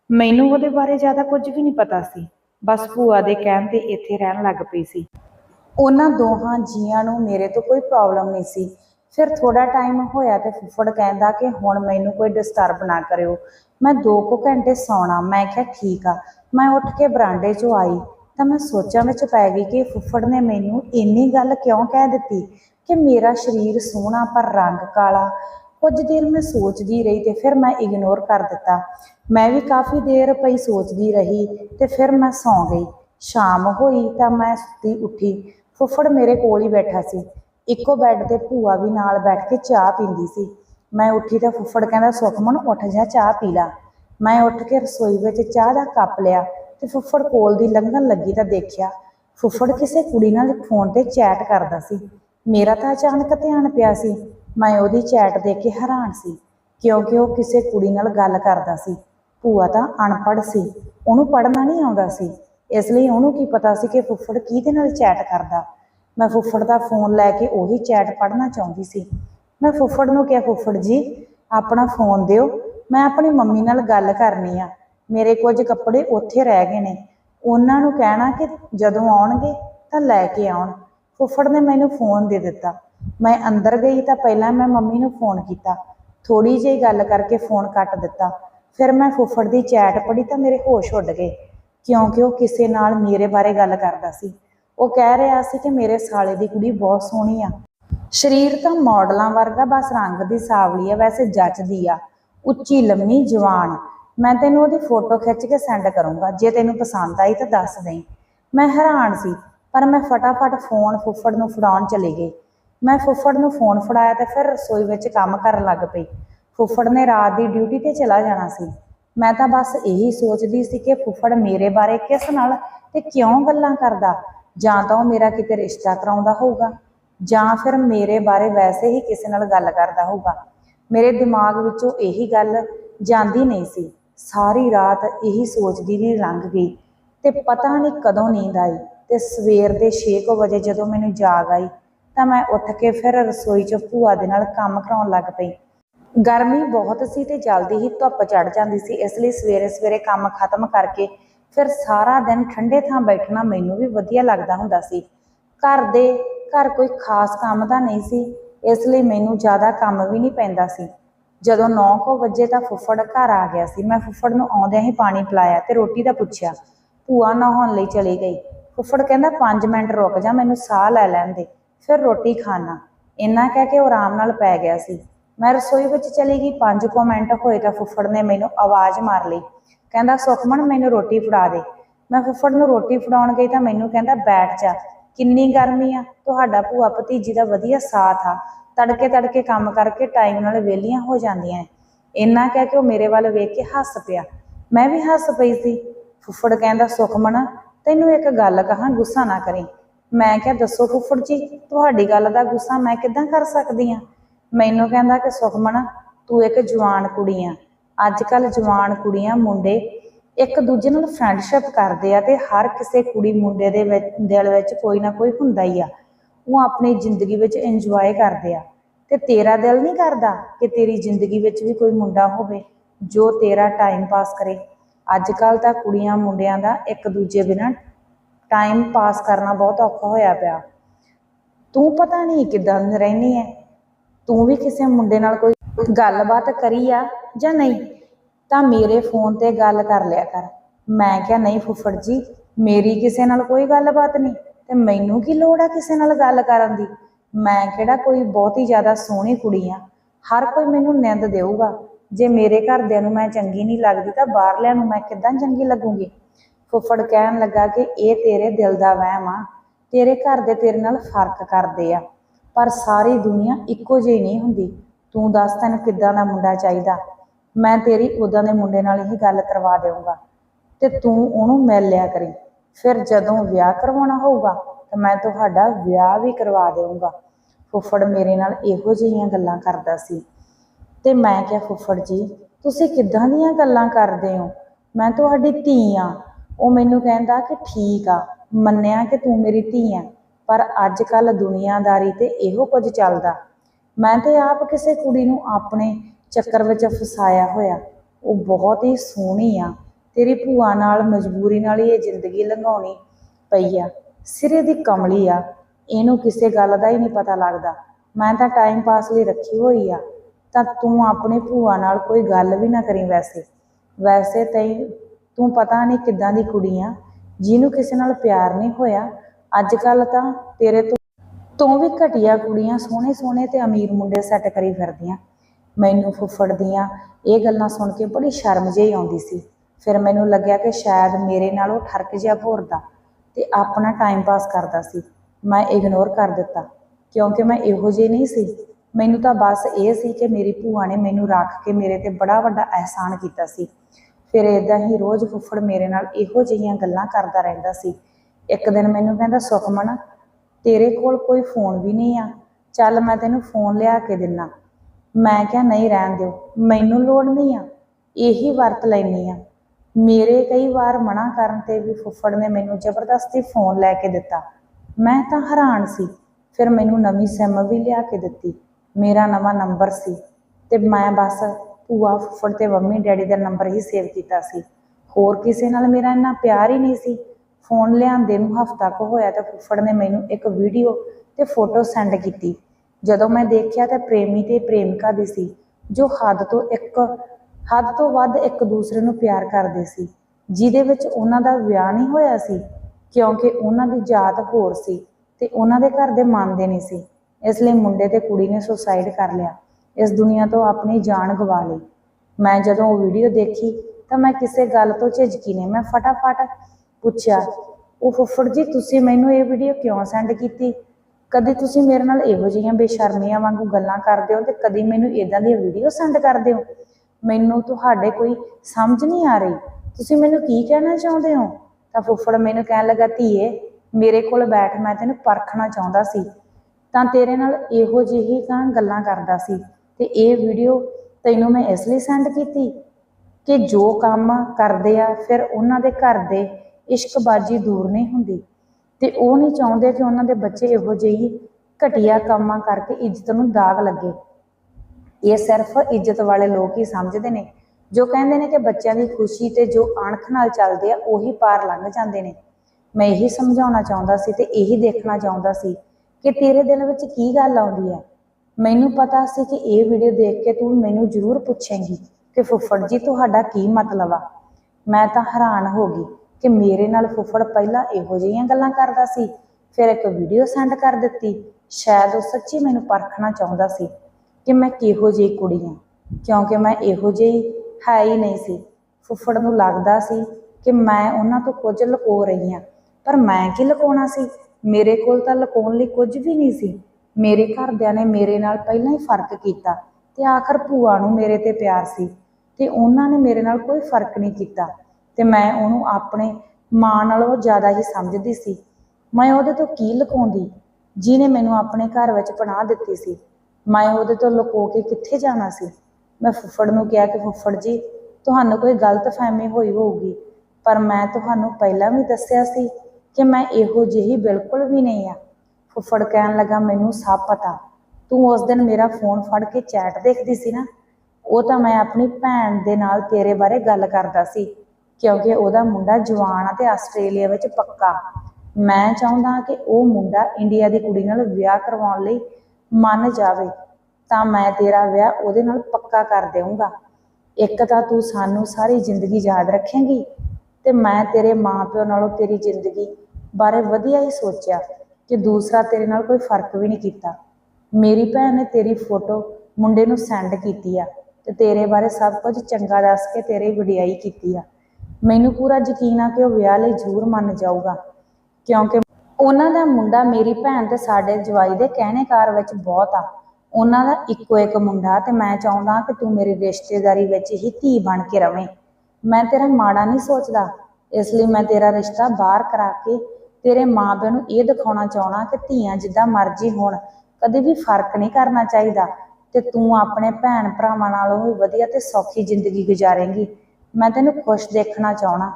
S1: ਮੈਨੂੰ ਉਹਦੇ ਬਾਰੇ ਜ਼ਿਆਦਾ ਕੁਝ ਵੀ ਨਹੀਂ ਪਤਾ ਸੀ। ਬਸ ਭੂਆ ਦੇ ਕਹਿਣ ਤੇ ਇੱਥੇ ਰਹਿਣ ਲੱਗ ਪਈ ਸੀ। ਉਹਨਾਂ ਦੋਹਾਂ ਜੀਆਂ ਨੂੰ ਮੇਰੇ ਤੋਂ ਕੋਈ ਪ੍ਰੋਬਲਮ ਨਹੀਂ ਸੀ। ਫਿਰ ਥੋੜਾ ਟਾਈਮ ਹੋਇਆ ਤੇ ਫੁੱਫੜ ਕਹਿੰਦਾ ਕਿ ਹੁਣ ਮੈਨੂੰ ਕੋਈ ਡਿਸਟਰਬ ਨਾ ਕਰਿਓ। ਮੈਂ 2 ਕੁ ਘੰਟੇ ਸੌਣਾ। ਮੈਂ ਕਿਹਾ, ਠੀਕ ਆ। ਮੈਂ ਉੱਠ ਕੇ ਬਰਾਂਡੇ 'ਚੋਂ ਆਈ। ਤਾਂ ਮੈਂ ਸੋਚਾਂ ਵਿੱਚ ਪੈ ਗਈ ਕਿ ਫੁੱਫੜ ਨੇ ਮੈਨੂੰ ਇੰਨੀ ਗੱਲ ਕਿਉਂ ਕਹਿ ਦਿੱਤੀ ਕਿ ਮੇਰਾ ਸਰੀਰ ਸੋਹਣਾ ਪਰ ਰੰਗ ਕਾਲਾ ਕੁਝ ਦੇਰ ਮੈਂ ਸੋਚਦੀ ਰਹੀ ਤੇ ਫਿਰ ਮੈਂ ਇਗਨੋਰ ਕਰ ਦਿੱਤਾ। ਮੈਂ ਵੀ ਕਾਫੀ ਦੇਰ ਪਈ ਸੋਚਦੀ ਰਹੀ ਤੇ ਫਿਰ ਮੈਂ ਸੌਂ ਗਈ। ਸ਼ਾਮ ਹੋਈ ਤਾਂ ਮੈਂ ਸੁੱਤੀ ਉੱਠੀ। ਫੁੱਫੜ ਮੇਰੇ ਕੋਲ ਹੀ ਬੈਠਾ ਸੀ। ਇੱਕੋ ਬੈੱਡ ਤੇ ਭੂਆ ਵੀ ਨਾਲ ਬੈਠ ਕੇ ਚਾਹ ਪੀਂਦੀ ਸੀ। ਮੈਂ ਉੱਠੀ ਤਾਂ ਫੁੱਫੜ ਕਹਿੰਦਾ ਸੁਖਮਨ ਉੱਠ ਜਾ, ਚਾਹ ਪੀ ਲਾ। ਮੈਂ ਉੱਠ ਕੇ ਰਸੋਈ ਵਿੱਚ ਚਾਹ ਦਾ ਕੱਪ ਲਿਆ ਤੇ ਫੁੱਫੜ ਕੋਲ ਦੀ ਲੰਘਣ ਲੱਗੀ ਤਾਂ ਦੇਖਿਆ। ਫੁੱਫੜ ਕਿਸੇ ਕੁੜੀ ਨਾਲ ਫੋਨ ਤੇ ਚੈਟ ਕਰਦਾ ਸੀ। ਮੇਰਾ ਤਾਂ ਅਚਾਨਕ ਧਿਆਨ ਪਿਆ ਸੀ। ਮੈਂ ਉਹਦੀ ਚੈਟ ਦੇਖ ਕੇ ਹੈਰਾਨ ਸੀ, ਕਿਉਂਕਿ ਉਹ ਕਿਸੇ ਕੁੜੀ ਨਾਲ ਗੱਲ ਕਰਦਾ ਸੀ। ਭੂਆ ਤਾਂ ਅਨਪੜ੍ਹ ਸੀ, ਉਹਨੂੰ ਪੜ੍ਹਨਾ ਨਹੀਂ ਆਉਂਦਾ ਸੀ। ਇਸ ਲਈ ਉਹਨੂੰ ਕੀ ਪਤਾ ਸੀ ਕਿ ਫੁੱਫੜ ਕਿਹਦੇ ਨਾਲ ਚੈਟ ਕਰਦਾ। ਮੈਂ ਫੁੱਫੜ ਦਾ ਫੋਨ ਲੈ ਕੇ ਉਹੀ ਚੈਟ ਪੜ੍ਹਨਾ ਚਾਹੁੰਦੀ ਸੀ। ਮੈਂ ਫੁੱਫੜ ਨੂੰ ਕਿਹਾ, ਫੁੱਫੜ ਜੀ, ਆਪਣਾ ਫੋਨ ਦਿਓ, ਮੈਂ ਆਪਣੀ ਮੰਮੀ ਨਾਲ ਗੱਲ ਕਰਨੀ ਆ। ਮੇਰੇ ਕੁਝ ਕੱਪੜੇ ਉੱਥੇ ਰਹਿ ਗਏ ਨੇ। ਉਹਨਾਂ ਨੂੰ ਕਹਿਣਾ ਕਿ ਜਦੋਂ ਆਉਣਗੇ ਤਾਂ ਲੈ ਕੇ ਆਉਣ। ਫੁੱਫੜ ਨੇ ਮੈਨੂੰ ਫੋਨ ਦੇ ਦਿੱਤਾ। ਮੈਂ ਅੰਦਰ ਗਈ ਤਾਂ ਪਹਿਲਾਂ ਮੈਂ ਮੰਮੀ ਨੂੰ ਫੋਨ ਕੀਤਾ। ਥੋੜੀ ਜਿਹੀ ਗੱਲ ਕਰਕੇ ਫੋਨ ਕੱਟ ਦਿੱਤਾ। ਫਿਰ ਮੈਂ ਫੁੱਫੜ ਦੀ ਚੈਟ ਪੜ੍ਹੀ ਤਾਂ ਮੇਰੇ ਹੋਸ਼ ਉੱਡ ਗਏ। ਕਿਉਂਕਿ ਉਹ ਕਿਸੇ ਨਾਲ ਮੇਰੇ ਬਾਰੇ ਗੱਲ ਕਰਦਾ ਸੀ। ਉਹ ਕਹਿ ਰਿਹਾ ਸੀ ਕਿ ਮੇਰੇ ਸਾਲੇ ਦੀ ਕੁੜੀ ਬਹੁਤ ਸੋਹਣੀ ਆ। ਸਰੀਰ ਤਾਂ ਮਾਡਲਾਂ ਵਰਗਾ, ਬਸ ਰੰਗ ਦੀ ਸਾਵਲੀ ਆ, ਵੈਸੇ ਜੱਚਦੀ ਆ। ਉੱਚੀ, ਲੰਮੀ, ਜਵਾਨ। ਮੈਂ ਤੈਨੂੰ ਉਹਦੀ ਫੋਟੋ ਖਿੱਚ ਕੇ ਸੈਂਡ ਕਰੂੰਗਾ। ਜੇ ਤੈਨੂੰ ਪਸੰਦ ਆਈ ਤਾਂ ਦੱਸ ਦੇਈਂ। ਮੈਂ ਹੈਰਾਨ ਸੀ, ਪਰ ਮੈਂ ਫਟਾਫਟ ਫੋਨ ਫੁੱਫੜ ਨੂੰ ਫੜਾਉਣ ਚਲੀ ਗਈ। ਮੈਂ ਫੁੱਫੜ ਨੂੰ ਫੋਨ ਫੜਾਇਆ ਤੇ ਫਿਰ ਰਸੋਈ ਵਿੱਚ ਕੰਮ ਕਰਨ ਲੱਗ ਪਈ। ਫੁੱਫੜ ਨੇ ਰਾਤ ਦੀ ਡਿਊਟੀ ਤੇ ਚਲਾ ਜਾਣਾ ਸੀ। ਮੈਂ ਤਾਂ ਬਸ ਇਹੀ ਸੋਚਦੀ ਸੀ ਕਿ ਫੁੱਫੜ ਮੇਰੇ ਬਾਰੇ ਕਿਸ ਨਾਲ ਤੇ ਕਿਉਂ ਗੱਲਾਂ ਕਰਦਾ? ਜਾਂ ਤਾਂ ਉਹ ਮੇਰਾ ਕਿਤੇ ਰਿਸ਼ਤਾ ਕਰਾਉਂਦਾ ਹੋਊਗਾ, ਜਾਂ ਫਿਰ ਮੇਰੇ ਬਾਰੇ ਵੈਸੇ ਹੀ ਕਿਸੇ ਨਾਲ ਗੱਲ ਕਰਦਾ ਹੋਊਗਾ। ਮੇਰੇ ਦਿਮਾਗ ਵਿੱਚੋਂ ਇਹੀ ਗੱਲ ਜਾਂਦੀ ਨਹੀਂ ਸੀ। ਸਾਰੀ ਰਾਤ ਇਹੀ ਸੋਚਦੀ ਵੀ ਲੰਘ ਗਈ ਤੇ ਪਤਾ ਨਹੀਂ ਕਦੋਂ ਨੀਂਦ ਆਈ ਤੇ ਸਵੇਰ ਦੇ 6 ਵਜੇ ਜਦੋਂ ਮੈਨੂੰ ਜਾਗ ਆਈ ਤਾਂ ਮੈਂ ਉੱਠ ਕੇ ਫਿਰ ਰਸੋਈ 'ਚ ਭੂਆ ਦੇ ਨਾਲ ਕੰਮ ਕਰਾਉਣ ਲੱਗ ਪਈ। ਗਰਮੀ ਬਹੁਤ ਸੀ ਤੇ ਜਲਦੀ ਹੀ ਧੁੱਪ ਚੜ ਜਾਂਦੀ ਸੀ, ਇਸ ਲਈ ਸਵੇਰੇ ਸਵੇਰੇ ਕੰਮ ਖਤਮ ਕਰਕੇ ਫਿਰ ਸਾਰਾ ਦਿਨ ਠੰਡੇ ਥਾਂ ਬੈਠਣਾ ਮੈਨੂੰ ਵੀ ਵਧੀਆ ਲੱਗਦਾ ਹੁੰਦਾ ਸੀ। ਘਰ ਦੇ ਘਰ ਕੋਈ ਖਾਸ ਕੰਮ ਤਾਂ ਨਹੀਂ ਸੀ, ਇਸ ਲਈ ਮੈਨੂੰ ਜ਼ਿਆਦਾ ਕੰਮ ਵੀ ਨਹੀਂ ਪੈਂਦਾ ਸੀ। ਜਦੋਂ 9:00 ਵਜੇ ਤਾਂ ਫੁੱਫੜ ਘਰ ਆ ਗਿਆ ਸੀ, ਮੈਂ ਫੁੱਫੜ ਨੂੰ ਆਉਂਦਿਆਂ ਹੀ ਪਾਣੀ ਪਿਲਾਇਆ ਤੇ ਰੋਟੀ ਦਾ ਪੁੱਛਿਆ, ਭੂਆ ਨਹਾਉਣ ਲਈ ਚਲੀ ਗਈ। ਫੁੱਫੜ ਕਹਿੰਦਾ 5 ਮਿੰਟ ਰੁਕ ਜਾ, ਮੈਨੂੰ ਸਾਹ ਲੈ ਲੈਣ ਦੇ। ਫਿਰ ਰੋਟੀ ਖਾਣਾ। ਇੰਨਾ ਕਹਿ ਕੇ ਉਹ ਆਰਾਮ ਨਾਲ ਪੈ ਗਿਆ ਸੀ। ਮੈਂ ਰਸੋਈ ਵਿੱਚ ਚਲੀ ਗਈ 5 ਕੁ ਮਿੰਟ ਹੋਏ ਤਾਂ ਫੁੱਫੜ ਨੇ ਮੈਨੂੰ ਆਵਾਜ਼ ਮਾਰ ਲਈ। ਕਹਿੰਦਾ, ਸੁਖਮਨ, ਮੈਨੂੰ ਰੋਟੀ ਫੜਾ ਦੇ। ਮੈਂ ਫੁੱਫੜ ਨੂੰ ਰੋਟੀ ਫੜਾਉਣ ਗਈ ਤਾਂ ਮੈਨੂੰ ਕਹਿੰਦਾ, ਬੈਠ ਜਾ। ਕਿੰਨੀ ਗਰਮੀ ਆ। ਤੁਹਾਡਾ ਭੂਆ ਭਤੀਜੀ ਦਾ ਵਧੀਆ ਸਾਥ ਆ। ਤੜਕੇ ਤੜਕੇ ਕੰਮ ਕਰਕੇ ਟਾਈਮ ਨਾਲ ਵਿਹਲੀਆਂ ਹੋ ਜਾਂਦੀਆਂ ਇੰਨਾ ਕਹਿ ਕੇ ਉਹ ਮੇਰੇ ਵੱਲ ਵੇਖ ਕੇ ਹੱਸ ਪਿਆ। ਮੈਂ ਵੀ ਹੱਸ ਪਈ ਸੀ। ਫੁੱਫੜ ਕਹਿੰਦਾ, ਸੁਖਮਨ, ਤੈਨੂੰ ਇੱਕ ਗੱਲ ਕਹਾਂ, ਗੁੱਸਾ ਨਾ ਕਰੀ। ਮੈਂ ਕਿਹਾ, ਦੱਸੋ ਫੁੱਫੜ ਜੀ, ਤੁਹਾਡੀ ਗੱਲ ਦਾ ਗੁੱਸਾ ਮੈਂ ਕਿੱਦਾਂ ਕਰ ਸਕਦੀ ਆ? ਮੈਨੂੰ ਕਹਿੰਦਾ ਕਿ, ਸੁਖਮਨ, ਤੂੰ ਇੱਕ ਜਵਾਨ ਕੁੜੀ ਆ। ਅੱਜ ਕੱਲ ਜਵਾਨ ਕੁੜੀਆਂ ਮੁੰਡੇ ਇੱਕ ਦੂਜੇ ਨਾਲ ਫਰੈਂਡਸ਼ਿਪ ਕਰਦੇ ਆ ਤੇ ਹਰ ਕਿਸੇ ਕੁੜੀ ਮੁੰਡੇ ਦੇ ਵਿੱਚ, ਦਿਲ ਵਿੱਚ ਕੋਈ ਨਾ ਕੋਈ ਹੁੰਦਾ ਹੀ ਆ। ਉਹ ਆਪਣੀ ਜ਼ਿੰਦਗੀ ਵਿੱਚ ਇੰਜੋਏ ਕਰਦੇ ਆ। ਤੇ ਤੇਰਾ ਦਿਲ ਨਹੀਂ ਕਰਦਾ ਕਿ ਤੇਰੀ ਜ਼ਿੰਦਗੀ ਵਿੱਚ ਵੀ ਕੋਈ ਮੁੰਡਾ ਹੋਵੇ ਜੋ ਤੇਰਾ ਟਾਈਮ ਪਾਸ ਕਰੇ। ਅੱਜ ਕੱਲ ਤਾਂ ਕੁੜੀਆਂ ਮੁੰਡਿਆਂ ਦਾ ਇੱਕ ਦੂਜੇ ਬਿਨਾਂ ਟਾਈਮ ਪਾਸ ਕਰਨਾ ਬਹੁਤ ਔਖਾ ਹੋਇਆ ਪਿਆ। ਤੂੰ ਪਤਾ ਨਹੀਂ ਕਿਦਾਂ ਰਹਿਨੀ ਹੈ ਤੂੰ ਵੀ ਕਿਸੇ ਮੁੰਡੇ ਨਾਲ ਕੋਈ ਗੱਲਬਾਤ ਕਰੀ ਆ ਜਾਂ ਨਹੀਂ? ਤਾਂ ਮੇਰੇ ਫੋਨ ਤੇ ਗੱਲ ਕਰ ਲਿਆ ਕਰ। ਮੈਂ ਕਿਹਾ, ਨਹੀਂ ਫੁੱਫੜ ਜੀ, ਮੇਰੀ ਕਿਸੇ ਨਾਲ ਕੋਈ ਗੱਲਬਾਤ ਨਹੀਂ। ਤੇ ਮੈਨੂੰ ਕੀ ਲੋੜ ਆ ਕਿਸੇ ਨਾਲ ਗੱਲ ਕਰਨ ਦੀ? ਮੈਂ ਕਿਹੜਾ ਕੋਈ ਬਹੁਤ ਹੀ ਜ਼ਿਆਦਾ ਸੋਹਣੀ ਕੁੜੀ ਆ। ਹਰ ਕੋਈ ਮੈਨੂੰ ਨਿੰਦ ਦੇਊਗਾ। ਜੇ ਮੇਰੇ ਘਰਦਿਆਂ ਨੂੰ ਮੈਂ ਚੰਗੀ ਨਹੀਂ ਲੱਗਦੀ, ਤਾਂ ਬਾਹਰਲਿਆਂ ਨੂੰ ਮੈਂ ਕਿੱਦਾਂ ਚੰਗੀ ਲੱਗੂਗੀ? ਫੁੱਫੜ ਕਹਿਣ ਲੱਗਾ ਕਿ ਇਹ ਤੇਰੇ ਦਿਲ ਦਾ ਵਹਿਮ ਆ। ਤੇਰੇ ਘਰ ਦੇ ਤੇਰੇ ਨਾਲ ਫ਼ਰਕ ਕਰਦੇ ਆ। ਪਰ ਸਾਰੀ ਦੁਨੀਆ ਇੱਕੋ ਜਿਹੀ ਨਹੀਂ ਹੁੰਦੀ। ਤੂੰ ਦੱਸ ਤੈਨੂੰ ਕਿੱਦਾਂ ਦਾ ਮੁੰਡਾ ਚਾਹੀਦਾ? ਮੈਂ ਤੇਰੀ ਉਦਾਂ ਦੇ ਮੁੰਡੇ ਨਾਲ ਹੀ ਗੱਲ ਕਰਵਾ ਦੇਵਾਂਗਾ ਤੇ ਤੂੰ ਉਹਨੂੰ ਮਿਲ ਲਿਆ ਕਰੀ। ਫਿਰ ਜਦੋਂ ਵਿਆਹ ਕਰਵਾਉਣਾ ਹੋਊਗਾ, ਤਾਂ ਮੈਂ ਤੁਹਾਡਾ ਵਿਆਹ ਵੀ ਕਰਵਾ ਦੇਵਾਂਗਾ ਫੁੱਫੜ ਮੇਰੇ ਨਾਲ ਇਹੋ ਜਿਹੀਆਂ ਗੱਲਾਂ ਕਰਦਾ ਸੀ। ਤੇ ਮੈਂ ਕਿਹਾ, ਫੁੱਫੜ ਜੀ, ਤੁਸੀਂ ਕਿੱਦਾਂ ਦੀਆਂ ਗੱਲਾਂ ਕਰਦੇ ਹੋ? ਮੈਂ ਤੁਹਾਡੀ ਧੀ ਆ। ਉਹ ਮੈਨੂੰ ਕਹਿੰਦਾ ਕਿ ਠੀਕ ਆ, ਮੰਨਿਆ ਕਿ ਤੂੰ ਮੇਰੀ ਧੀ ਆ, ਪਰ ਅੱਜ ਕੱਲ ਦੁਨੀਆਦਾਰੀ ਤੇ ਇਹੋ ਕੁਝ ਚੱਲਦਾ। ਮੈਂ ਤੇ ਆਪ ਕਿਸੇ ਕੁੜੀ ਨੂੰ ਆਪਣੇ ਚੱਕਰ ਵਿੱਚ ਫਸਾਇਆ ਹੋਇਆ, ਉਹ ਬਹੁਤ ਹੀ ਸੋਹਣੀ ਆ, ਤੇਰੀ ਭੂਆ ਨਾਲ ਮਜਬੂਰੀ ਨਾਲ ਹੀ ਇਹ ਜ਼ਿੰਦਗੀ ਲੰਘਾਉਣੀ ਪਈ ਆ, ਸਿਰੇ ਦੀ ਕਮਲੀ ਆ, ਇਹਨੂੰ ਕਿਸੇ ਗੱਲ ਦਾ ਹੀ ਨਹੀਂ ਪਤਾ ਲੱਗਦਾ। ਮੈਂ ਤਾਂ ਟਾਈਮ ਪਾਸ ਲਈ ਰੱਖੀ ਹੋਈ ਆ, ਤਾਂ ਤੂੰ ਆਪਣੇ ਭੂਆ ਨਾਲ ਕੋਈ ਗੱਲ ਵੀ ਨਾ ਕਰੀ ਵੈਸੇ। ਵੈਸੇ ਤੈਂ ਤੂੰ ਪਤਾ ਨਹੀਂ ਕਿੱਦਾਂ ਦੀ ਕੁੜੀ ਆ, ਜਿਹਨੂੰ ਕਿਸੇ ਨਾਲ ਪਿਆਰ ਨਹੀਂ ਹੋਇਆ ਅੱਜ ਕੱਲ ਤਾਂ ਤੇਰੇ ਤੋਂ ਤੋਂ ਵੀ ਘਟੀਆ ਕੁੜੀਆਂ ਸੋਹਣੇ ਸੋਹਣੇ ਤੇ ਅਮੀਰ ਮੁੰਡੇ ਸੈੱਟ ਕਰੀ ਫਿਰਦੀਆਂ। ਮੈਨੂੰ ਫੁੱਫੜ ਦੀਆਂ ਇਹ ਗੱਲਾਂ ਸੁਣ ਕੇ ਬੜੀ ਸ਼ਰਮ ਜਿਹੀ ਆਉਂਦੀ ਸੀ। ਫਿਰ ਮੈਨੂੰ ਲੱਗਿਆ ਕਿ ਸ਼ਾਇਦ ਮੇਰੇ ਨਾਲ ਉਹ ਠਰਕ ਜਿਹਾ ਭੋਰਦਾ ਤੇ ਆਪਣਾ ਟਾਈਮ ਪਾਸ ਕਰਦਾ ਸੀ। ਮੈਂ ਇਗਨੋਰ ਕਰ ਦਿੱਤਾ, ਕਿਉਂਕਿ ਮੈਂ ਇਹੋ ਜਿਹੀ ਨਹੀਂ ਸੀ। ਮੈਨੂੰ ਤਾਂ ਬਸ ਇਹ ਸੀ ਕਿ ਮੇਰੀ ਭੂਆ ਨੇ ਮੈਨੂੰ ਰੱਖ ਕੇ ਮੇਰੇ ਤੇ ਬੜਾ ਵੱਡਾ ਅਹਿਸਾਨ ਕੀਤਾ ਸੀ। ਫਿਰ ਇਦਾਂ ਹੀ ਰੋਜ਼ ਫੁੱਫੜ ਮੇਰੇ ਨਾਲ ਇਹੋ ਜਿਹੀਆਂ ਗੱਲਾਂ ਕਰਦਾ ਰਹਿੰਦਾ ਸੀ। ਇੱਕ ਦਿਨ ਮੈਨੂੰ ਕਹਿੰਦਾ, ਸੁਖਮਨ, ਤੇਰੇ ਕੋਲ ਕੋਈ ਫੋਨ ਵੀ ਨਹੀਂ ਆ। ਚੱਲ ਮੈਂ ਤੈਨੂੰ ਫੋਨ ਲਿਆ ਕੇ ਦਿੰਨਾ। ਮੈਂ ਕਿਹਾ, ਨਹੀਂ ਰਹਿਣ ਦਿਓ, ਮੈਨੂੰ ਲੋੜ ਨਹੀਂ ਆ। ਇਹੀ ਵਰਤ ਲੈਣੀ ਆ। ਮੇਰੇ ਕਈ ਵਾਰ ਮਨਾ ਕਰਨ ਤੇ ਵੀ ਫੁੱਫੜ ਨੇ ਮੈਨੂੰ ਜ਼ਬਰਦਸਤੀ ਫੋਨ ਲੈ ਕੇ ਦਿੱਤਾ। ਮੈਂ ਤਾਂ ਹੈਰਾਨ ਸੀ। ਫਿਰ ਮੈਨੂੰ ਨਵੀਂ ਸਿਮ ਵੀ ਲਿਆ ਕੇ ਦਿੱਤੀ। ਮੇਰਾ ਨਵਾਂ ਨੰਬਰ ਸੀ। ਤੇ ਮੈਂ ਬਸ ਭੂਆ ਫੁੱਫੜ ਤੇ ਮੰਮੀ ਡੈਡੀ ਦਾ ਨੰਬਰ ਹੀ ਸੇਵ ਕੀਤਾ ਸੀ। ਹੋਰ ਕਿਸੇ ਨਾਲ ਮੇਰਾ ਇੰਨਾ ਪਿਆਰ ਹੀ ਨਹੀਂ ਸੀ। ਫੋਨ ਲਿਆਂਦੇ ਨੂੰ ਹਫਤਾ ਕੁ ਹੋਇਆ ਤਾਂ ਫੁੱਫੜ ਨੇ ਮੈਨੂੰ ਇੱਕ ਵੀਡੀਓ ਤੇ ਫੋਟੋ ਸੈਂਡ ਕੀਤੀ। ਜਦੋਂ ਮੈਂ ਦੇਖਿਆ ਤਾਂ ਪ੍ਰੇਮੀ ਤੇ ਪ੍ਰੇਮਿਕਾ ਦੀ ਸੀ, ਜੋ ਹੱਦ ਤੋਂ ਇੱਕ, ਹੱਦ ਤੋਂ ਵੱਧ ਇੱਕ ਦੂਸਰੇ ਨੂੰ ਪਿਆਰ ਕਰਦੇ ਸੀ। ਜਿਹਦੇ ਵਿੱਚ ਉਹਨਾਂ ਦਾ ਵਿਆਹ ਨਹੀਂ ਹੋਇਆ ਸੀ, ਕਿਉਂਕਿ ਉਹਨਾਂ ਦੀ ਜਾਤ ਹੋਰ ਸੀ ਤੇ ਉਹਨਾਂ ਦੇ ਘਰ ਦੇ ਮੰਨਦੇ ਨਹੀਂ ਸੀ। ਇਸ ਲਈ ਮੁੰਡੇ ਤੇ ਕੁੜੀ ਨੇ ਸੁਸਾਈਡ ਕਰ ਲਿਆ। ਇਸ ਦੁਨੀਆ ਤੋਂ ਆਪਣੀ ਜਾਨ ਗਵਾ ਲਈ। ਮੈਂ ਜਦੋਂ ਉਹ ਵੀਡੀਓ ਦੇਖੀ ਤਾਂ ਮੈਂ ਕਿਸੇ ਗੱਲ ਤੋਂ ਝਿਜਕੀ ਨਹੀਂ। ਮੈਂ ਫਟਾਫਟ ਪੁੱਛਿਆ ਉਹ ਫੁੱਫੜ ਜੀ, ਤੁਸੀਂ ਮੈਨੂੰ ਇਹ ਵੀਡੀਓ ਕਿਉਂ ਸੈਂਡ ਕੀਤੀ? ਕਦੇ ਤੁਸੀਂ ਮੇਰੇ ਨਾਲ ਇਹੋ ਜਿਹੀਆਂ ਬੇਸ਼ਰਮੀਆਂ ਵਾਂਗੂ ਗੱਲਾਂ ਕਰਦੇ ਹੋ ਤੇ ਕਦੀ ਮੈਨੂੰ ਇਦਾਂ ਦੀਆਂ ਵੀਡੀਓ ਸੈਂਡ ਕਰਦੇ ਹੋ? ਮੈਨੂੰ ਤੁਹਾਡੇ ਕੋਈ ਸਮਝ ਨਹੀਂ ਆ ਰਹੀ। ਤੁਸੀਂ ਮੈਨੂੰ ਕੀ ਕਹਿਣਾ ਚਾਹੁੰਦੇ ਹੋ? ਤਾਂ ਫੁੱਫੜ ਮੈਨੂੰ ਕਹਿਣ ਲੱਗਾ, ਧੀਏ, ਮੇਰੇ ਕੋਲ ਬੈਠ, ਮੈਂ ਤੈਨੂੰ ਪਰਖਣਾ ਚਾਹੁੰਦਾ ਸੀ। ਤਾਂ ਤੇਰੇ ਨਾਲ ਇਹੋ ਜਿਹੀ ਤਾਂ ਗੱਲਾਂ ਕਰਦਾ ਸੀ। ਤੇ ਇਹ ਵੀਡੀਓ ਤੈਨੂੰ ਮੈਂ ਇਸ ਲਈ ਸੈਂਡ ਕੀਤੀ ਕਿ ਜੋ ਕੰਮ ਕਰਦੇ ਆ, ਫਿਰ ਉਹਨਾਂ ਦੇ ਘਰ ਦੇ ਇਸ਼ਕਬਾਜੀ ਦੂਰ ਨਹੀਂ ਹੁੰਦੀ। ਤੇ ਉਹ ਨਹੀਂ ਚਾਹੁੰਦੇ ਕਿ ਉਹਨਾਂ ਦੇ ਬੱਚੇ ਇਹੋ ਜਿਹੀ ਘਟੀਆ ਕੰਮਾਂ ਕਰਕੇ ਇੱਜ਼ਤ ਨੂੰ ਦਾਗ ਲੱਗੇ। ਇਹ ਸਿਰਫ ਇੱਜ਼ਤ ਵਾਲੇ ਲੋਕ ਹੀ ਸਮਝਦੇ ਨੇ, ਜੋ ਕਹਿੰਦੇ ਨੇ ਕਿ ਬੱਚਿਆਂ ਦੀ ਖੁਸ਼ੀ ਤੇ ਜੋ ਅਣਖ ਨਾਲ ਚੱਲਦੇ ਆ, ਉਹੀ ਪਾਰ ਲੰਘ ਜਾਂਦੇ ਨੇ। ਮੈਂ ਇਹੀ ਸਮਝਾਉਣਾ ਚਾਹੁੰਦਾ ਸੀ ਤੇ ਇਹੀ ਦੇਖਣਾ ਚਾਹੁੰਦਾ ਸੀ ਕਿ ਤੇਰੇ ਦਿਲ ਵਿੱਚ ਕੀ ਗੱਲ ਆਉਂਦੀ ਹੈ? ਮੈਨੂੰ ਪਤਾ ਸੀ ਕਿ ਇਹ ਵੀਡੀਓ ਦੇਖ ਕੇ ਤੂੰ ਮੈਨੂੰ ਜ਼ਰੂਰ ਪੁੱਛੇਂਗੀ ਕਿ ਫੁੱਫੜ ਜੀ, ਤੁਹਾਡਾ ਕੀ ਮਤਲਬ ਆ? ਮੈਂ ਤਾਂ ਹੈਰਾਨ ਹੋ ਗਈ ਕਿ ਮੇਰੇ ਨਾਲ ਫੁੱਫੜ ਪਹਿਲਾਂ ਇਹੋ ਜਿਹੀਆਂ ਗੱਲਾਂ ਕਰਦਾ ਸੀ, ਫਿਰ ਇੱਕ ਵੀਡੀਓ ਸੈਂਡ ਕਰ ਦਿੱਤੀ। ਸ਼ਾਇਦ ਉਹ ਸੱਚੀ ਮੈਨੂੰ ਪਰਖਣਾ ਚਾਹੁੰਦਾ ਸੀ ਕਿ ਮੈਂ ਕਿਹੋ ਜਿਹੀ ਕੁੜੀ ਹਾਂ ਕਿਉਂਕਿ ਮੈਂ ਇਹੋ ਜਿਹੀ ਹੈ ਹੀ ਨਹੀਂ ਸੀ। ਫੁੱਫੜ ਨੂੰ ਲੱਗਦਾ ਸੀ ਕਿ ਮੈਂ ਉਹਨਾਂ ਤੋਂ ਕੁਝ ਲੁਕੋ ਰਹੀ ਹਾਂ ਪਰ ਮੈਂ ਕੀ ਲੁਕਾਉਣਾ ਸੀ? ਮੇਰੇ ਕੋਲ ਤਾਂ ਲੁਕਾਉਣ ਲਈ ਕੁਝ ਵੀ ਨਹੀਂ ਸੀ। ਮੇਰੇ ਘਰਦਿਆਂ ਨੇ ਮੇਰੇ ਨਾਲ ਪਹਿਲਾਂ ਹੀ ਫ਼ਰਕ ਕੀਤਾ ਤੇ ਆਖਰ ਭੂਆ ਨੂੰ ਮੇਰੇ ਤੇ ਪਿਆਰ ਸੀ ਤੇ ਉਹਨਾਂ ਨੇ ਮੇਰੇ ਨਾਲ ਕੋਈ ਫ਼ਰਕ ਨਹੀਂ ਕੀਤਾ ਤੇ ਮੈਂ ਉਹਨੂੰ ਆਪਣੇ ਮਾਂ ਨਾਲੋਂ ਜ਼ਿਆਦਾ ਹੀ ਸਮਝਦੀ ਸੀ। ਮੈਂ ਉਹਦੇ ਤੋਂ ਕੀ ਲੁਕਾਉਂਦੀ? ਜਿਹਨੇ ਮੈਨੂੰ ਆਪਣੇ ਘਰ ਵਿੱਚ ਪਨਾਹ ਦਿੱਤੀ ਸੀ। ਮੈਂ ਉਹਦੇ ਤੋਂ ਲੁਕੋ ਕੇ ਕਿੱਥੇ ਜਾਣਾ ਸੀ? ਮੈਂ ਫੁੱਫੜ ਨੂੰ ਕਿਹਾ ਕਿ ਫੁੱਫੜ ਜੀ, ਤੁਹਾਨੂੰ ਕੋਈ ਗਲਤ ਫਹਿਮੀ ਹੋਈ ਹੋਊਗੀ, ਪਰ ਮੈਂ ਤੁਹਾਨੂੰ ਪਹਿਲਾਂ ਵੀ ਦੱਸਿਆ ਸੀ ਕਿ ਮੈਂ ਇਹੋ ਜਿਹੀ ਬਿਲਕੁਲ ਵੀ ਨਹੀਂ ਆ। ਫੁੱਫੜ ਕਹਿਣ ਲੱਗਾ, ਮੈਨੂੰ ਸਭ ਪਤਾ। ਤੂੰ ਉਸ ਦਿਨ ਮੇਰਾ ਫੋਨ ਫੜ ਕੇ ਚੈਟ ਦੇਖਦੀ ਸੀ ਨਾ, ਉਹ ਤਾਂ ਮੈਂ ਆਪਣੀ ਭੈਣ ਦੇ ਨਾਲ ਤੇਰੇ ਬਾਰੇ ਗੱਲ ਕਰਦਾ ਸੀ, ਕਿਉਂਕਿ ਉਹਦਾ ਮੁੰਡਾ ਜਵਾਨ ਆ ਤੇ ਆਸਟ੍ਰੇਲੀਆ ਵਿੱਚ ਪੱਕਾ। ਮੈਂ ਚਾਹੁੰਦਾ ਕਿ ਉਹ ਮੁੰਡਾ ਇੰਡੀਆ ਦੀ ਕੁੜੀ ਨਾਲ ਵਿਆਹ ਕਰਵਾਉਣ ਲਈ ਮੰਨ ਜਾਵੇ, ਤਾਂ ਮੈਂ ਤੇਰਾ ਵਿਆਹ ਉਹਦੇ ਨਾਲ ਪੱਕਾ ਕਰ ਦੇਵਾਂਗਾ ਇੱਕ ਤਾਂ ਤੂੰ ਸਾਨੂੰ ਸਾਰੀ ਜ਼ਿੰਦਗੀ ਯਾਦ ਰੱਖੇਂਗੀ, ਤੇ ਮੈਂ ਤੇਰੇ ਮਾਪਿਓ ਨਾਲੋਂ ਤੇਰੀ ਜ਼ਿੰਦਗੀ ਬਾਰੇ ਵਧੀਆ ਹੀ ਸੋਚਿਆ। ਕਿ ਦੂਸਰਾ ਤੇਰੇ ਨਾਲ ਕੋਈ ਫ਼ਰਕ ਵੀ ਨਹੀਂ ਕੀਤਾ। ਮੇਰੀ ਭੈਣ ਨੇ ਤੇਰੀ ਫੋਟੋ ਮੁੰਡੇ ਨੂੰ ਸੈਂਡ ਕੀਤੀ ਆ ਤੇ ਤੇਰੇ ਬਾਰੇ ਸਭ ਕੁਝ ਚੰਗਾ ਦੱਸ ਕੇ ਤੇਰੀ ਵਡਿਆਈ ਕੀਤੀ ਆ। ਮੈਨੂੰ ਪੂਰਾ ਯਕੀਨ ਆ ਕਿ ਉਹ ਵਿਆਹ ਲਈ ਜ਼ਰੂਰ ਮੰਨ ਜਾਊਗਾ। ਕਿਉਂਕਿ ਉਹਨਾਂ ਦਾ ਮੁੰਡਾ ਮੇਰੀ ਭੈਣ ਤੇ ਸਾਡੇ ਜਵਾਈ ਦੇ ਕਹਿਣੇਕਾਰ ਵਿੱਚ ਬਹੁਤ ਆ। ਉਹਨਾਂ ਦਾ ਇੱਕੋ ਇੱਕ ਮੁੰਡਾ ਤੇ ਮੈਂ ਚਾਹੁੰਦਾ ਕਿ ਤੂੰ ਮੇਰੀ ਰਿਸ਼ਤੇਦਾਰੀ ਵਿੱਚ ਹੀ ਧੀ ਬਣ ਕੇ ਰਵੇਂ। ਮੈਂ ਤੇਰਾ ਮਾੜਾ ਨਹੀਂ ਸੋਚਦਾ, ਇਸ ਲਈ ਮੈਂ ਤੇਰਾ ਰਿਸ਼ਤਾ ਬਾਹਰ ਕਰਾ ਕੇ ਤੇਰੇ ਮਾਪਿਆਂ ਨੂੰ ਇਹ ਦਿਖਾਉਣਾ ਚਾਹਣਾ ਕਿ ਧੀਆਂ ਜਿੱਦਾਂ ਮਰਜ਼ੀ ਹੋਣ, ਕਦੇ ਵੀ ਫ਼ਰਕ ਨਹੀਂ ਕਰਨਾ ਚਾਹੀਦਾ ਤੇ ਤੂੰ ਆਪਣੇ ਭੈਣ ਭਰਾਵਾਂ ਨਾਲੋਂ ਵੀ ਵਧੀਆ ਤੇ ਸੌਖੀ ਜ਼ਿੰਦਗੀ ਗੁਜ਼ਾਰੇਂਗੀ। ਮੈਂ ਤੈਨੂੰ ਖੁਸ਼ ਦੇਖਣਾ ਚਾਹਣਾ,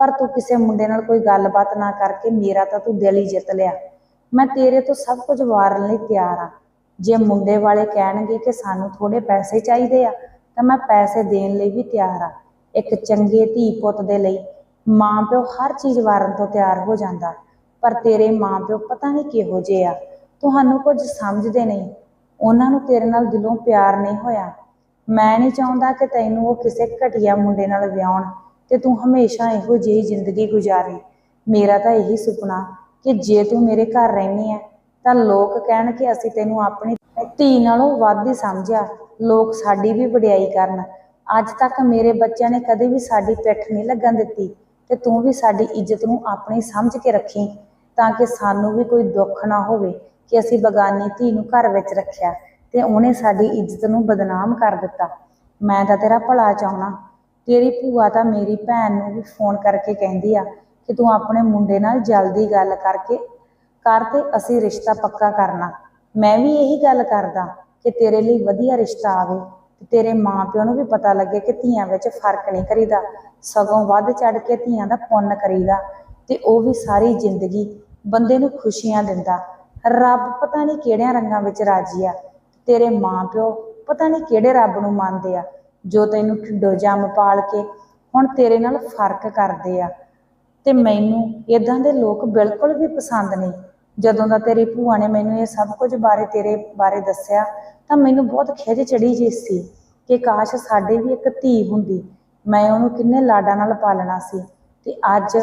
S1: ਪਰ ਤੂੰ ਕਿਸੇ ਮੁੰਡੇ ਨਾਲ ਕੋਈ ਗੱਲਬਾਤ ਨਾ ਕਰਕੇ ਮੇਰਾ ਤਾਂ ਤੂੰ ਦਿਲ ਹੀ ਜਿੱਤ ਲਿਆ। ਮੈਂ ਤੇਰੇ ਤੋਂ ਸਭ ਕੁਝ ਵਾਰਨ ਲਈ ਤਿਆਰ ਆ ਜੇ ਮੁੰਡੇ ਵਾਲੇ ਕਹਿਣਗੇ ਕਿ ਸਾਨੂੰ ਥੋੜੇ ਪੈਸੇ ਚਾਹੀਦੇ ਆ, ਤਾਂ ਮੈਂ ਪੈਸੇ ਦੇਣ ਲਈ ਵੀ ਤਿਆਰ ਆ ਇੱਕ ਚੰਗੇ ਧੀ ਪੁੱਤ ਦੇ ਲਈ ਮਾਂ ਪਿਓ ਹਰ ਚੀਜ਼ ਵਾਰਨ ਤੋਂ ਤਿਆਰ ਹੋ ਜਾਂਦਾ। ਪਰ ਤੇਰੇ ਮਾਂ ਪਿਓ ਪਤਾ ਨਹੀਂ ਕਿਹੋ ਜਿਹੇ ਆ। ਤੁਹਾਨੂੰ ਕੁਝ ਸਮਝਦੇ ਨਹੀਂ। ਉਹਨਾਂ ਨੂੰ ਤੇਰੇ ਨਾਲ ਦਿਲੋਂ ਪਿਆਰ ਨਹੀਂ ਹੋਇਆ। ਮੈਂ ਨਹੀਂ ਚਾਹੁੰਦਾ ਕਿ ਤੈਨੂੰ ਉਹ ਕਿਸੇ ਘਟੀਆ ਮੁੰਡੇ ਨਾਲ ਵਿਆਹਣ ਤੇ ਤੂੰ ਹਮੇਸ਼ਾ ਇਹੋ ਜਿਹੀ ਜ਼ਿੰਦਗੀ ਗੁਜ਼ਾਰੇ। ਮੇਰਾ ਤਾਂ ਇਹੀ ਸੁਪਨਾ ਕਿ ਜੇ ਤੂੰ ਮੇਰੇ ਘਰ ਰਹਿਨੀ ਹੈ ਤਾਂ ਲੋਕ ਕਹਿਣ ਕਿ ਅਸੀਂ ਤੈਨੂੰ ਆਪਣੀ ਧੀ ਨਾਲੋਂ ਵੱਧ ਹੀ ਸਮਝਿਆ। ਲੋਕ ਸਾਡੀ ਵੀ ਵਡਿਆਈ ਕਰਨ। ਅੱਜ ਤੱਕ ਮੇਰੇ ਬੱਚਿਆਂ ਨੇ ਕਦੇ ਵੀ ਸਾਡੀ ਪਿੱਠ ਨਹੀਂ ਲੱਗਣ ਦਿੱਤੀ ਤੇ ਤੂੰ ਵੀ ਸਾਡੀ ਇੱਜ਼ਤ ਨੂੰ ਆਪਣੀ ਸਮਝ ਕੇ ਰੱਖੀ। ਤਾਂ ਕਿ ਸਾਨੂੰ ਵੀ ਕੋਈ ਦੁੱਖ ਨਾ ਹੋਵੇ ਕਿ ਅਸੀਂ ਬਗਾਨੀ ਧੀ ਨੂੰ ਘਰ ਵਿੱਚ ਰੱਖਿਆ ਤੇ ਉਹਨੇ ਸਾਡੀ ਇੱਜ਼ਤ ਨੂੰ ਬਦਨਾਮ ਕਰ ਦਿੱਤਾ। ਮੈਂ ਤਾਂ ਤੇਰਾ ਭਲਾ ਚਾਹਣਾ ਤੇਰੀ ਭੂਆ ਤਾਂ ਮੇਰੀ ਭੈਣ ਨੂੰ ਵੀ ਫੋਨ ਕਰਕੇ ਕਹਿੰਦੀ ਆ ਕਿ ਤੂੰ ਆਪਣੇ ਮੁੰਡੇ ਨਾਲ ਜਲਦੀ ਗੱਲ ਕਰਕੇ ਕਰ ਤੇ ਅਸੀਂ ਰਿਸ਼ਤਾ ਪੱਕਾ ਕਰਨਾ। ਮੈਂ ਵੀ ਇਹੀ ਗੱਲ ਕਰਦਾ ਕਿ ਤੇਰੇ ਲਈ ਵਧੀਆ ਰਿਸ਼ਤਾ ਆਵੇ ਤੇ ਤੇਰੇ ਮਾਪਿਆਂ ਨੂੰ ਵੀ ਪਤਾ ਲੱਗੇ ਕਿ ਧੀਆਂ ਵਿੱਚ ਫ਼ਰਕ ਨਹੀਂ ਕਰੀਦਾ। ਸਗੋਂ ਵੱਧ ਚੜ ਕੇ ਧੀਆਂ ਦਾ ਪੁੰਨ ਕਰੀਦਾ। ਤੇ ਉਹ ਵੀ ਸਾਰੀ ਜ਼ਿੰਦਗੀ ਬੰਦੇ ਨੂੰ ਖੁਸ਼ੀਆਂ ਦਿੰਦਾ। ਰੱਬ ਪਤਾ ਨਹੀਂ ਕਿਹੜਿਆਂ ਰੰਗਾਂ ਵਿੱਚ ਰਾਜੀ ਆ। ਤੇਰੇ ਮਾਂ-ਪਿਓ ਪਤਾ ਨਹੀਂ ਕਿਹੜੇ ਰੱਬ ਨੂੰ ਮੰਨਦੇ ਆ। ਜੋ ਤੈਨੂੰ ਢਿੱਡੋ ਜੰਮ ਪਾਲ ਕੇ ਹੁਣ ਤੇਰੇ ਨਾਲ ਫ਼ਰਕ ਕਰਦੇ ਆ। ਤੇ ਮੈਨੂੰ ਇਦਾਂ ਦੇ ਲੋਕ ਬਿਲਕੁਲ ਵੀ ਪਸੰਦ ਨਹੀਂ। ਜਦੋਂ ਦਾ ਤੇਰੀ ਭੂਆ ਨੇ ਮੈਨੂੰ ਇਹ ਸਭ ਕੁਝ ਬਾਰੇ ਤੇਰੇ ਬਾਰੇ ਦੱਸਿਆ, ਤਾਂ ਮੈਨੂੰ ਬਹੁਤ ਖਿਝ ਚੜੀ ਜੀ ਸੀ ਕਿ ਕਾਸ਼ ਸਾਡੇ ਵੀ ਇੱਕ ਧੀ ਹੁੰਦੀ। ਮੈਂ ਉਹਨੂੰ ਕਿੰਨੇ ਲਾਡਾਂ ਨਾਲ ਪਾਲਣਾ ਸੀ। ਤੇ ਅੱਜ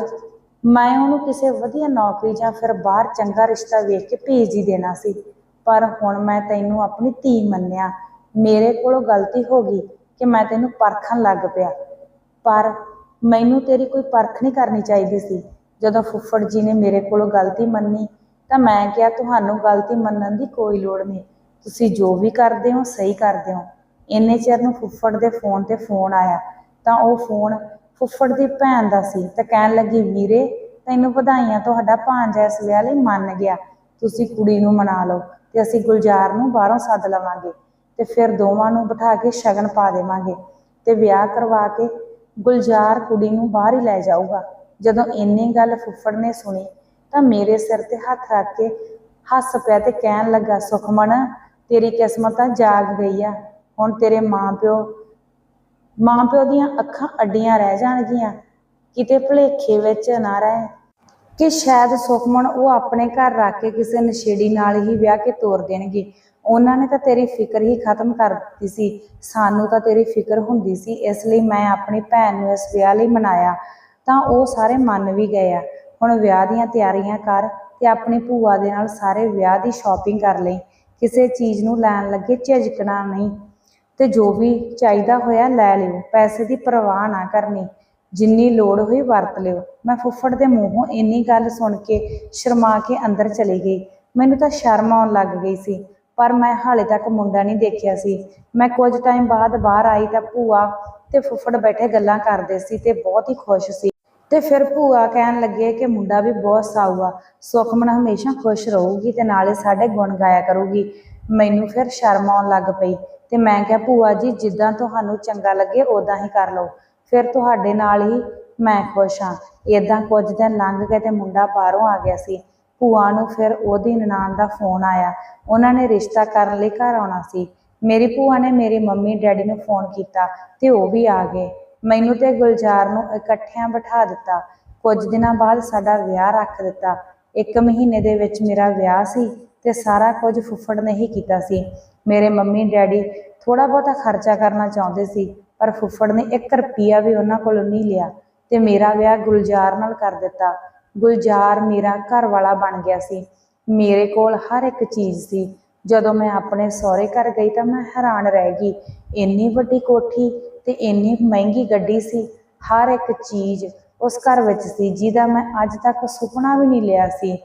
S1: ਮੈਂ ਉਹਨੂੰ ਕਿਸੇ ਵਧੀਆ ਨੌਕਰੀ ਜਾਂ ਫਿਰ ਬਾਹਰ ਚੰਗਾ ਰਿਸ਼ਤਾ ਵੇਖ ਕੇ ਭੇਜ ਹੀ ਦੇਣਾ ਸੀ। ਪਰ ਹੁਣ ਮੈਂ ਤੈਨੂੰ ਆਪਣੀ ਧੀ ਮੰਨਿਆ। ਮੇਰੇ ਕੋਲੋਂ ਗਲਤੀ ਹੋ ਗਈ ਕਿ ਮੈਂ ਤੈਨੂੰ ਪਰਖਣ ਲੱਗ ਪਿਆ। ਪਰ ਮੈਨੂੰ ਤੇਰੀ ਕੋਈ ਪਰਖ ਨਹੀਂ ਕਰਨੀ ਚਾਹੀਦੀ ਸੀ। ਜਦੋਂ ਫੁੱਫੜ ਜੀ ਨੇ ਮੇਰੇ ਕੋਲੋਂ ਗਲਤੀ ਮੰਨੀ, ਤਾਂ ਮੈਂ ਕਿਹਾ, ਤੁਹਾਨੂੰ ਗਲਤੀ ਮੰਨਣ ਦੀ ਕੋਈ ਲੋੜ ਨਹੀਂ। ਤੁਸੀਂ ਜੋ ਵੀ ਕਰਦੇ ਹੋ, ਸਹੀ ਕਰਦੇ ਹੋ। ਇੰਨੇ ਚਿਰ ਨੂੰ ਫੁੱਫੜ ਦੇ ਫੋਨ ਤੇ ਫੋਨ ਆਇਆ, ਤਾਂ ਉਹ ਫੋਨ ਫੁੱਫੜ ਦੀ ਭੈਣ ਦਾ ਸੀ ਤੇ ਕਹਿਣ ਲੱਗੀ, ਵੀਰੇ, ਤੈਨੂੰ ਵਧਾਈਆਂ, ਤੁਹਾਡਾ ਭਾਂਜਾ ਇਸ ਵਿਆਹ ਲਈ ਮੰਨ ਗਿਆ। ਤੁਸੀਂ ਕੁੜੀ ਨੂੰ ਮਨਾ ਲਓ ਤੇ ਅਸੀਂ ਗੁਲਜ਼ਾਰ ਨੂੰ ਬਾਹਰੋਂ ਸੱਦ ਲਵਾਂਗੇ ਤੇ ਫਿਰ ਦੋਵਾਂ ਨੂੰ ਬਿਠਾ ਕੇ ਸ਼ਗਨ ਪਾ ਦੇਵਾਂਗੇ ਤੇ ਵਿਆਹ ਕਰਵਾ ਕੇ ਗੁਲਜ਼ਾਰ ਕੁੜੀ ਨੂੰ ਬਾਹਰ ਹੀ ਲੈ ਜਾਊਗਾ। ਜਦੋਂ ਇੰਨੀ ਗੱਲ ਫੁੱਫੜ ਨੇ ਸੁਣੀ ਤਾਂ ਮੇਰੇ ਸਿਰ ਤੇ ਹੱਥ ਰੱਖ ਕੇ ਹੱਸ ਪਿਆ ਤੇ ਕਹਿਣ ਲੱਗਾ, ਸੁਖਮਨ, ਤੇਰੀ ਕਿਸਮਤ ਤਾਂ ਜਾਗ ਗਈ ਆ। ਹੁਣ ਤੇਰੇ ਮਾਂ-ਪਿਓ ਮਾਂ-ਪਿਓ ਦੀਆਂ ਅੱਖਾਂ ਅੱਡੀਆਂ ਰਹਿ ਜਾਣਗੀਆਂ, ਕਿਤੇ ਭੁਲੇਖੇ ਵਿੱਚ ਨਾ ਰਹਿ ਕਿ ਸ਼ਾਇਦ ਸੁਖਮਨ ਉਹ ਆਪਣੇ ਘਰ ਰੱਖ ਕੇ ਕਿਸੇ ਨਸ਼ੇੜੀ ਨਾਲ ਹੀ ਵਿਆਹ ਕੇ ਤੋਰ ਦੇਣਗੇ। ਉਹਨਾਂ ਨੇ ਤਾਂ ਤੇਰੀ ਫਿਕਰ ਹੀ ਖਤਮ ਕਰ ਦਿੱਤੀ ਸੀ। ਸਾਨੂੰ ਤਾਂ ਤੇਰੀ ਫਿਕਰ ਹੁੰਦੀ ਸੀ, ਇਸ ਲਈ ਮੈਂ ਆਪਣੀ ਭੈਣ ਨੂੰ ਇਸ ਵਿਆਹ ਲਈ ਮਨਾਇਆ। ਤਾਂ ਉਹ ਸਾਰੇ ਮੰਨ ਵੀ ਗਏ ਆ। ਹੁਣ ਵਿਆਹ ਦੀਆਂ ਤਿਆਰੀਆਂ ਕਰ ਤੇ ਆਪਣੀ ਭੂਆ ਦੇ ਨਾਲ ਸਾਰੇ ਵਿਆਹ ਦੀ ਸ਼ਾਪਿੰਗ ਕਰ ਲਈ। ਕਿਸੇ ਚੀਜ਼ ਨੂੰ ਲੈਣ ਲੱਗੇ ਝਿਜਕਣਾ ਨਹੀਂ। ਤੇ ਜੋ ਵੀ ਚਾਹੀਦਾ ਹੋਇਆ ਲੈ ਲਿਓ, ਪੈਸੇ ਦੀ ਪਰਵਾਹ ਨਾ ਕਰਨੀ, ਜਿੰਨੀ ਲੋੜ ਹੋਈ ਵਰਤ ਲਿਓ। ਮੈਂ ਫੁੱਫੜ ਦੇ ਮੂੰਹੋਂ ਇੰਨੀ ਗੱਲ ਸੁਣ ਕੇ ਸ਼ਰਮਾ ਕੇ ਅੰਦਰ ਚਲੀ ਗਈ। ਮੈਨੂੰ ਤਾਂ ਸ਼ਰਮ ਆਉਣ ਲੱਗ ਗਈ ਸੀ, ਪਰ ਮੈਂ ਹਾਲੇ ਤੱਕ ਮੁੰਡਾ ਨਹੀਂ ਦੇਖਿਆ ਸੀ। ਮੈਂ ਕੁਝ ਟਾਈਮ ਬਾਅਦ ਬਾਹਰ ਆਈ ਤਾਂ ਭੂਆ ਤੇ ਫੁੱਫੜ ਬੈਠੇ ਗੱਲਾਂ ਕਰਦੇ ਸੀ ਤੇ ਬਹੁਤ ਹੀ ਖੁਸ਼ ਸੀ। ਤੇ ਫਿਰ ਭੂਆ ਕਹਿਣ ਲੱਗੇ ਕਿ ਮੁੰਡਾ ਵੀ ਬਹੁਤ ਸਾਊ ਆ, ਸੁਖਮਨ ਹਮੇਸ਼ਾ ਖੁਸ਼ ਰਹੂਗੀ ਤੇ ਨਾਲੇ ਸਾਡੇ ਗੁਣ ਗਾਇਆ ਕਰੂਗੀ। ਮੈਨੂੰ ਫਿਰ ਸ਼ਰਮ ਆਉਣ ਲੱਗ ਪਈ ਤੇ ਮੈਂ ਕਿਹਾ, ਭੂਆ ਜੀ, ਜਿੱਦਾਂ ਤੁਹਾਨੂੰ ਚੰਗਾ ਲੱਗੇ ਉਦਾਂ ਹੀ ਕਰ ਲਓ। ਫਿਰ ਤੁਹਾਡੇ ਨਾਲ ਹੀ ਮੈਂ ਖੁਸ਼ ਹਾਂ। ਇਦਾਂ ਕੁਝ ਦਿਨ ਲੰਘ ਗਏ ਤੇ ਮੁੰਡਾ ਬਾਹਰੋਂ ਆ ਗਿਆ ਸੀ। ਭੂਆ ਨੂੰ ਫਿਰ ਉਹਦੀ ਨਨਾਣ ਦਾ ਫੋਨ ਆਇਆ। ਉਹਨਾਂ ਨੇ ਰਿਸ਼ਤਾ ਕਰਨ ਲਈ ਘਰ ਆਉਣਾ ਸੀ। ਮੇਰੀ ਭੂਆ ਨੇ ਮੇਰੀ ਮੰਮੀ, ਡੈਡੀ ਨੂੰ ਫੋਨ ਕੀਤਾ ਤੇ ਉਹ ਵੀ ਆ ਗਏ। ਮੈਨੂੰ ਤੇ ਗੁਲਜ਼ਾਰ ਨੂੰ ਇਕੱਠਿਆਂ ਬਿਠਾ ਦਿੱਤਾ। ਕੁਝ ਦਿਨਾਂ ਬਾਅਦ ਸਾਡਾ ਵਿਆਹ ਰੱਖ ਦਿੱਤਾ। ਇੱਕ ਮਹੀਨੇ ਦੇ ਵਿੱਚ ਮੇਰਾ ਵਿਆਹ ਸੀ। ਤੇ ਸਾਰਾ ਕੁਝ ਫੁੱਫੜ ਨੇ ਹੀ ਕੀਤਾ ਸੀ। ਮੇਰੇ ਮੰਮੀ ਡੈਡੀ ਥੋੜਾ ਬਹੁਤਾ ਖਰਚਾ ਕਰਨਾ ਚਾਹੁੰਦੇ ਸੀ, ਪਰ ਫੁੱਫੜ ਨੇ 1 ਰੁਪਿਆ ਵੀ ਉਹਨਾਂ ਕੋਲੋਂ ਨਹੀਂ ਲਿਆ ਤੇ ਮੇਰਾ ਵਿਆਹ ਗੁਲਜ਼ਾਰ ਨਾਲ ਕਰ ਦਿੱਤਾ। ਗੁਲਜ਼ਾਰ ਮੇਰਾ ਘਰ ਵਾਲਾ ਬਣ ਗਿਆ ਸੀ। ਮੇਰੇ ਕੋਲ ਹਰ ਇੱਕ ਚੀਜ਼ ਸੀ। ਜਦੋਂ ਮੈਂ ਆਪਣੇ ਸਹੁਰੇ ਘਰ ਗਈ ਤਾਂ ਮੈਂ ਹੈਰਾਨ ਰਹਿ ਗਈ। ਇੰਨੀ ਵੱਡੀ ਕੋਠੀ ਤੇ ਇੰਨੀ ਮਹਿੰਗੀ ਗੱਡੀ ਸੀ। ਹਰ ਇੱਕ ਚੀਜ਼ ਉਸ ਘਰ ਵਿੱਚ ਸੀ, ਜਿਹਦਾ ਮੈਂ ਅੱਜ ਤੱਕ ਸੁਪਨਾ ਵੀ ਨਹੀਂ ਲਿਆ ਸੀ।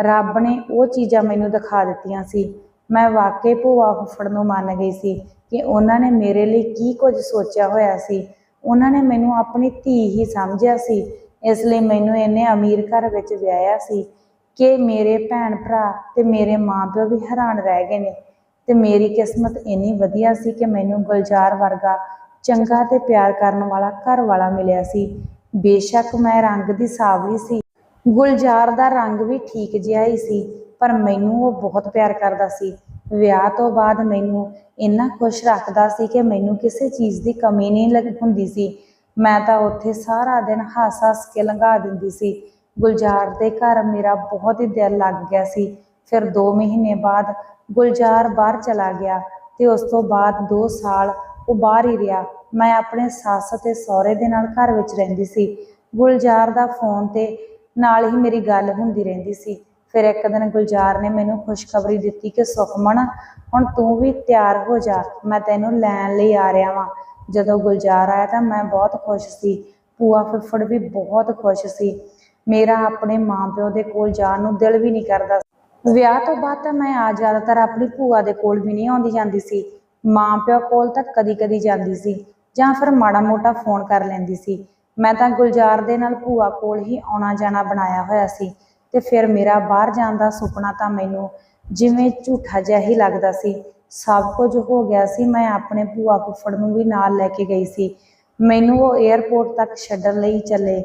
S1: ਰੱਬ ਨੇ ਉਹ ਚੀਜ਼ਾਂ ਮੈਨੂੰ ਦਿਖਾ ਦਿੱਤੀਆਂ ਸੀ। ਮੈਂ ਵਾਕਈ ਭੂਆ ਫੁੱਫੜ ਨੂੰ ਮੰਨ ਗਈ ਸੀ ਕਿ ਉਹਨਾਂ ਨੇ ਮੇਰੇ ਲਈ ਕੀ ਕੁਝ ਸੋਚਿਆ ਹੋਇਆ ਸੀ। ਉਹਨਾਂ ਨੇ ਮੈਨੂੰ ਆਪਣੀ ਧੀ ਹੀ ਸਮਝਿਆ ਸੀ। ਇਸ ਲਈ ਮੈਨੂੰ ਇੰਨੇ ਅਮੀਰ ਘਰ ਵਿੱਚ ਵਿਆਹਿਆ ਸੀ ਕਿ ਮੇਰੇ ਭੈਣ ਭਰਾ ਤੇ ਮੇਰੇ ਮਾਪਿਓ ਵੀ ਹੈਰਾਨ ਰਹਿ ਗਏ ਨੇ ਤੇ ਮੇਰੀ ਕਿਸਮਤ ਇੰਨੀ ਵਧੀਆ ਸੀ ਕਿ ਮੈਨੂੰ ਗੁਲਜ਼ਾਰ ਵਰਗਾ ਚੰਗਾ ਤੇ ਪਿਆਰ ਕਰਨ ਵਾਲਾ ਘਰ ਵਾਲਾ ਮਿਲਿਆ ਸੀ। ਬੇਸ਼ੱਕ ਮੈਂ ਰੰਗ ਦੀ ਸਾਵਲੀ ਸੀ। ਗੁਲਜ਼ਾਰ ਦਾ ਰੰਗ ਵੀ ਠੀਕ ਜਿਹਾ ਹੀ ਸੀ, ਪਰ ਮੈਨੂੰ ਉਹ ਬਹੁਤ ਪਿਆਰ ਕਰਦਾ ਸੀ। ਵਿਆਹ ਤੋਂ ਬਾਅਦ ਮੈਨੂੰ ਇੰਨਾ ਖੁਸ਼ ਰੱਖਦਾ ਸੀ ਕਿ ਮੈਨੂੰ ਕਿਸੇ ਚੀਜ਼ ਦੀ ਕਮੀ ਨਹੀਂ ਲੱਗ ਹੁੰਦੀ ਸੀ। ਮੈਂ ਤਾਂ ਉੱਥੇ ਸਾਰਾ ਦਿਨ ਹੱਸ ਹੱਸ ਕੇ ਲੰਘਾ ਦਿੰਦੀ ਸੀ। ਗੁਲਜ਼ਾਰ ਦੇ ਘਰ ਮੇਰਾ ਬਹੁਤ ਹੀ ਦਿਲ ਲੱਗ ਗਿਆ ਸੀ। ਫਿਰ 2 ਮਹੀਨੇ ਬਾਅਦ ਗੁਲਜ਼ਾਰ ਬਾਹਰ ਚਲਾ ਗਿਆ ਤੇ ਉਸ ਤੋਂ ਬਾਅਦ 2 ਸਾਲ ਉਹ ਬਾਹਰ ਹੀ ਰਿਹਾ। ਮੈਂ ਆਪਣੇ ਸੱਸ ਤੇ ਸਹੁਰੇ ਦੇ ਨਾਲ ਘਰ ਵਿੱਚ ਰਹਿੰਦੀ ਸੀ। ਗੁਲਜ਼ਾਰ ਦਾ ਫੋਨ ਤੇ ਨਾਲ ਹੀ ਮੇਰੀ ਗੱਲ ਹੁੰਦੀ ਰਹਿੰਦੀ ਸੀ। ਫਿਰ ਇੱਕ ਦਿਨ ਗੁਲਜ਼ਾਰ ਨੇ ਮੈਨੂੰ ਖੁਸ਼ਖਬਰੀ ਦਿੱਤੀ ਕਿ ਸੁਖਮਨ ਹੁਣ ਤੂੰ ਵੀ ਤਿਆਰ ਹੋ ਜਾ, ਮੈਂ ਤੈਨੂੰ ਲੈਣ ਲਈ ਆ ਰਿਹਾ ਵਾਂ। ਜਦੋਂ ਗੁਲਜ਼ਾਰ ਆਇਆ ਤਾਂ ਮੈਂ ਬਹੁਤ ਖੁਸ਼ ਸੀ। ਭੂਆ ਫੁੱਫੜ ਵੀ ਬਹੁਤ ਖੁਸ਼ ਸੀ। ਮੇਰਾ ਆਪਣੇ ਮਾਂ-ਪਿਓ ਦੇ ਕੋਲ ਜਾਣ ਨੂੰ ਦਿਲ ਵੀ ਨਹੀਂ ਕਰਦਾ ਵਿਆਹ ਤੋਂ ਬਾਅਦ ਤਾਂ ਮੈਂ ਆ ਜ਼ਿਆਦਾਤਰ ਆਪਣੀ ਭੂਆ ਦੇ ਕੋਲ ਵੀ ਨਹੀਂ ਆਉਂਦੀ ਜਾਂਦੀ ਸੀ। ਮਾਂ-ਪਿਓ ਕੋਲ ਤਾਂ ਕਦੀ-ਕਦੀ ਜਾਂਦੀ ਸੀ ਜਾਂ ਫਿਰ ਮਾੜਾ-ਮੋਟਾ ਫੋਨ ਕਰ ਲੈਂਦੀ ਸੀ। ਮੈਂ ਤਾਂ ਗੁਲਜ਼ਾਰ ਦੇ ਨਾਲ ਭੂਆ ਕੋਲ ਹੀ ਆਉਣਾ ਜਾਣਾ ਬਣਾਇਆ ਹੋਇਆ ਸੀ ਤੇ ਫਿਰ ਮੇਰਾ ਬਾਹਰ ਜਾਣ ਦਾ ਸੁਪਨਾ ਤਾਂ ਮੈਨੂੰ ਜਿਵੇਂ ਝੂਠਾ ਜਿਹਾ ਹੀ ਲੱਗਦਾ ਸੀ। ਸਭ ਕੁਝ ਹੋ ਗਿਆ ਸੀ, ਮੈਂ ਆਪਣੇ ਭੂਆ ਫੁੱਫੜ ਨੂੰ ਵੀ ਨਾਲ ਲੈ ਕੇ ਗਈ ਸੀ। ਮੈਨੂੰ ਉਹ 에ਅਰਪੋਰਟ ਤੱਕ ਛੱਡਣ ਲਈ ਚੱਲੇ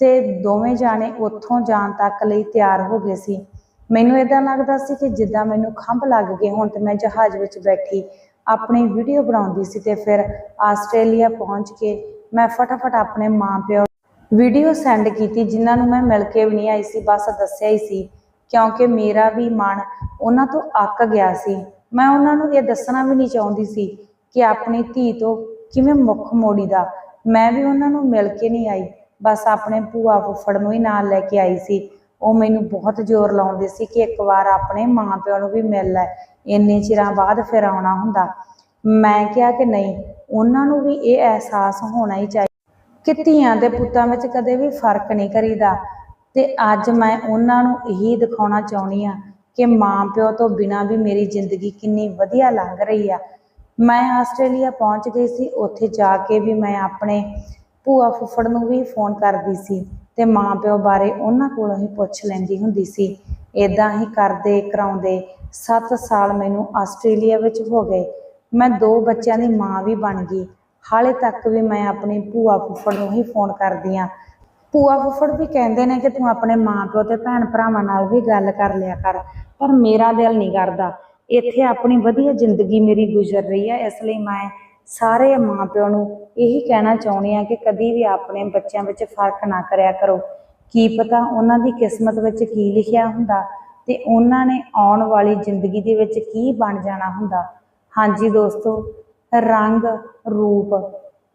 S1: ਤੇ ਦੋਵੇਂ ਜਾਣੇ ਉੱਥੋਂ ਜਾਣ ਤੱਕ ਲਈ ਤਿਆਰ ਹੋ ਗਏ ਸੀ। ਮੈਨੂੰ ਇਦਾਂ ਲੱਗਦਾ ਸੀ ਕਿ ਜਿੱਦਾਂ ਮੈਨੂੰ ਖੰਭ ਲੱਗ ਗਏ ਹੁਣ ਤੇ ਮੈਂ ਜਹਾਜ਼ ਵਿੱਚ ਬੈਠੀ ਆਪਣੀ ਵੀਡੀਓ ਬਣਾਉਂਦੀ ਸੀ ਤੇ ਫਿਰ ਆਸਟ੍ਰੇਲੀਆ ਪਹੁੰਚ ਕੇ ਮੈਂ ਫਟਾਫਟ ਆਪਣੇ ਮਾਪਿਓ ਵੀਡੀਓ ਸੈਂਡ ਕੀਤੀ, ਜਿਨ੍ਹਾਂ ਨੂੰ ਮੈਂ ਮਿਲ ਕੇ ਵੀ ਨਹੀਂ ਆਈ ਸੀ, ਬਸ ਦੱਸਿਆ ਹੀ ਸੀ, ਕਿਉਂਕਿ ਮੇਰਾ ਵੀ ਮਨ ਉਹਨਾਂ ਤੋਂ ਅੱਕ ਗਿਆ ਸੀ। ਮੈਂ ਉਹਨਾਂ ਨੂੰ ਇਹ ਦੱਸਣਾ ਵੀ ਨਹੀਂ ਚਾਹੁੰਦੀ ਸੀ ਕਿ ਆਪਣੀ ਧੀ ਤੋਂ ਕਿਵੇਂ ਮੁੱਖ ਮੋੜੀਦਾ ਮੈਂ ਵੀ ਉਹਨਾਂ ਨੂੰ ਮਿਲ ਕੇ ਨਹੀਂ ਆਈ, ਬਸ ਆਪਣੇ ਭੂਆ ਫੁੱਫੜ ਨੂੰ ਹੀ ਨਾਲ ਲੈ ਕੇ ਆਈ ਸੀ। ਉਹ ਮੈਨੂੰ ਬਹੁਤ ਜ਼ੋਰ ਲਾਉਂਦੇ ਸੀ ਕਿ ਇੱਕ ਵਾਰ ਆਪਣੇ ਮਾਂ ਪਿਓ ਨੂੰ ਵੀ ਮਿਲ ਲੈ, ਇੰਨੇ ਚਿਰਾਂ ਬਾਅਦ ਫਿਰ ਆਉਣਾ ਹੁੰਦਾ। ਮੈਂ ਕਿਹਾ ਕਿ ਨਹੀਂ ਉਹਨਾਂ ਨੂੰ ਵੀ ਇਹ ਅਹਿਸਾਸ ਹੋਣਾ ਹੀ ਚਾਹੀਦਾ। ਕਿ ਧੀਆਂ ਦੇ ਪੁੱਤਾਂ ਵਿੱਚ ਕਦੇ ਵੀ ਫ਼ਰਕ ਨਹੀਂ ਕਰੀਦਾ। ਤੇ ਅੱਜ ਮੈਂ ਉਹਨਾਂ ਨੂੰ ਇਹੀ ਦਿਖਾਉਣਾ ਚਾਹੁੰਦੀ ਆ ਕਿ ਮਾਂ ਪਿਓ ਤੋਂ ਬਿਨਾਂ ਵੀ ਮੇਰੀ ਜ਼ਿੰਦਗੀ ਕਿੰਨੀ ਵਧੀਆ ਲੰਘ ਰਹੀ ਆ। ਮੈਂ ਆਸਟ੍ਰੇਲੀਆ ਪਹੁੰਚ ਗਈ ਸੀ, ਉੱਥੇ ਜਾ ਕੇ ਵੀ ਮੈਂ ਆਪਣੇ ਭੂਆ ਫੁੱਫੜ ਨੂੰ ਵੀ ਫੋਨ ਕਰਦੀ ਸੀ ਤੇ ਮਾਂ ਪਿਓ ਬਾਰੇ ਉਹਨਾਂ ਕੋਲੋਂ ਹੀ ਪੁੱਛ ਲੈਂਦੀ ਹੁੰਦੀ ਸੀ। ਇਦਾਂ ਹੀ ਕਰਦੇ ਕਰਾਉਂਦੇ 7 ਸਾਲ ਮੈਨੂੰ ਆਸਟ੍ਰੇਲੀਆ ਵਿੱਚ ਹੋ ਗਏ। ਮੈਂ ਦੋ ਬੱਚਿਆਂ ਦੀ ਮਾਂ ਵੀ ਬਣ ਗਈ। ਹਾਲੇ ਤੱਕ ਵੀ ਮੈਂ ਆਪਣੀ ਭੂਆ ਫੁੱਫੜ ਨੂੰ ਹੀ ਫੋਨ ਕਰਦੀ ਆ ਭੂਆ ਫੁੱਫੜ ਵੀ ਕਹਿੰਦੇ ਨੇ ਕਿ ਤੂੰ ਆਪਣੇ ਮਾਂ ਪਿਓ ਤੇ ਭੈਣ ਭਰਾਵਾਂ ਨਾਲ ਵੀ ਗੱਲ ਕਰ ਲਿਆ ਕਰ, ਪਰ ਮੇਰਾ ਦਿਲ ਨਹੀਂ ਕਰਦਾ। ਇੱਥੇ ਆਪਣੀ ਵਧੀਆ ਜ਼ਿੰਦਗੀ ਮੇਰੀ ਗੁਜ਼ਰ ਰਹੀ ਹੈ, ਇਸ ਲਈ ਮੈਂ ਸਾਰੇ ਮਾਂ ਪਿਓ ਨੂੰ ਇਹੀ ਕਹਿਣਾ ਚਾਹੁੰਦੀ ਆ ਕਿ ਕਦੀ ਵੀ ਆਪਣੇ ਬੱਚਿਆਂ ਵਿੱਚ ਫ਼ਰਕ ਨਾ ਕਰਿਆ ਕਰੋ। ਕੀ ਪਤਾ ਉਹਨਾਂ ਦੀ ਕਿਸਮਤ ਵਿੱਚ ਕੀ ਲਿਖਿਆ ਹੁੰਦਾ ਤੇ ਉਹਨਾਂ ਨੇ ਆਉਣ ਵਾਲੀ ਜ਼ਿੰਦਗੀ ਦੇ ਵਿੱਚ ਕੀ ਬਣ ਜਾਣਾ ਹੁੰਦਾ। ਹਾਂਜੀ ਦੋਸਤੋ, ਰੰਗ, ਰੂਪ,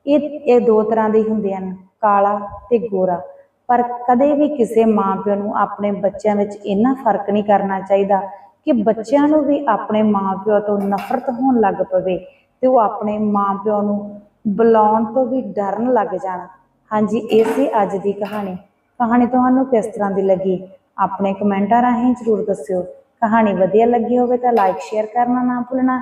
S1: ਇਹ ਇਹ ਦੋ ਤਰ੍ਹਾਂ ਦੇ ਹੁੰਦੇ ਹਨ, ਕਾਲਾ ਤੇ ਗੋਰਾ। ਪਰ ਕਦੇ ਵੀ ਕਿਸੇ ਮਾਪਿਓ ਨੂੰ ਆਪਣੇ ਬੱਚਿਆਂ ਵਿੱਚ ਇੰਨਾ ਫ਼ਰਕ ਨਹੀਂ ਕਰਨਾ ਚਾਹੀਦਾ ਕਿ ਬੱਚਿਆਂ ਨੂੰ ਵੀ ਆਪਣੇ ਮਾਪਿਓ ਤੋਂ ਨਫ਼ਰਤ ਹੋਣ ਲੱਗ ਪਵੇ ਤੇ ਉਹ ਆਪਣੇ ਮਾਪਿਓ ਨੂੰ ਬੁਲਾਉਣ ਤੋਂ ਵੀ ਡਰਨ ਲੱਗ ਜਾਣ। ਹਾਂਜੀ ਇਹ ਸੀ ਅੱਜ ਦੀ ਕਹਾਣੀ। ਕਹਾਣੀ ਤੁਹਾਨੂੰ ਕਿਸ ਤਰ੍ਹਾਂ ਦੀ ਲੱਗੀ? ਆਪਣੇ ਕਮੈਂਟਾਂ ਰਾਹੀਂ ਜ਼ਰੂਰ ਦੱਸਿਓ। ਕਹਾਣੀ ਵਧੀਆ ਲੱਗੀ ਹੋਵੇ ਤਾਂ ਲਾਈਕ ਸ਼ੇਅਰ ਕਰਨਾ ਨਾ ਭੁੱਲਣਾ।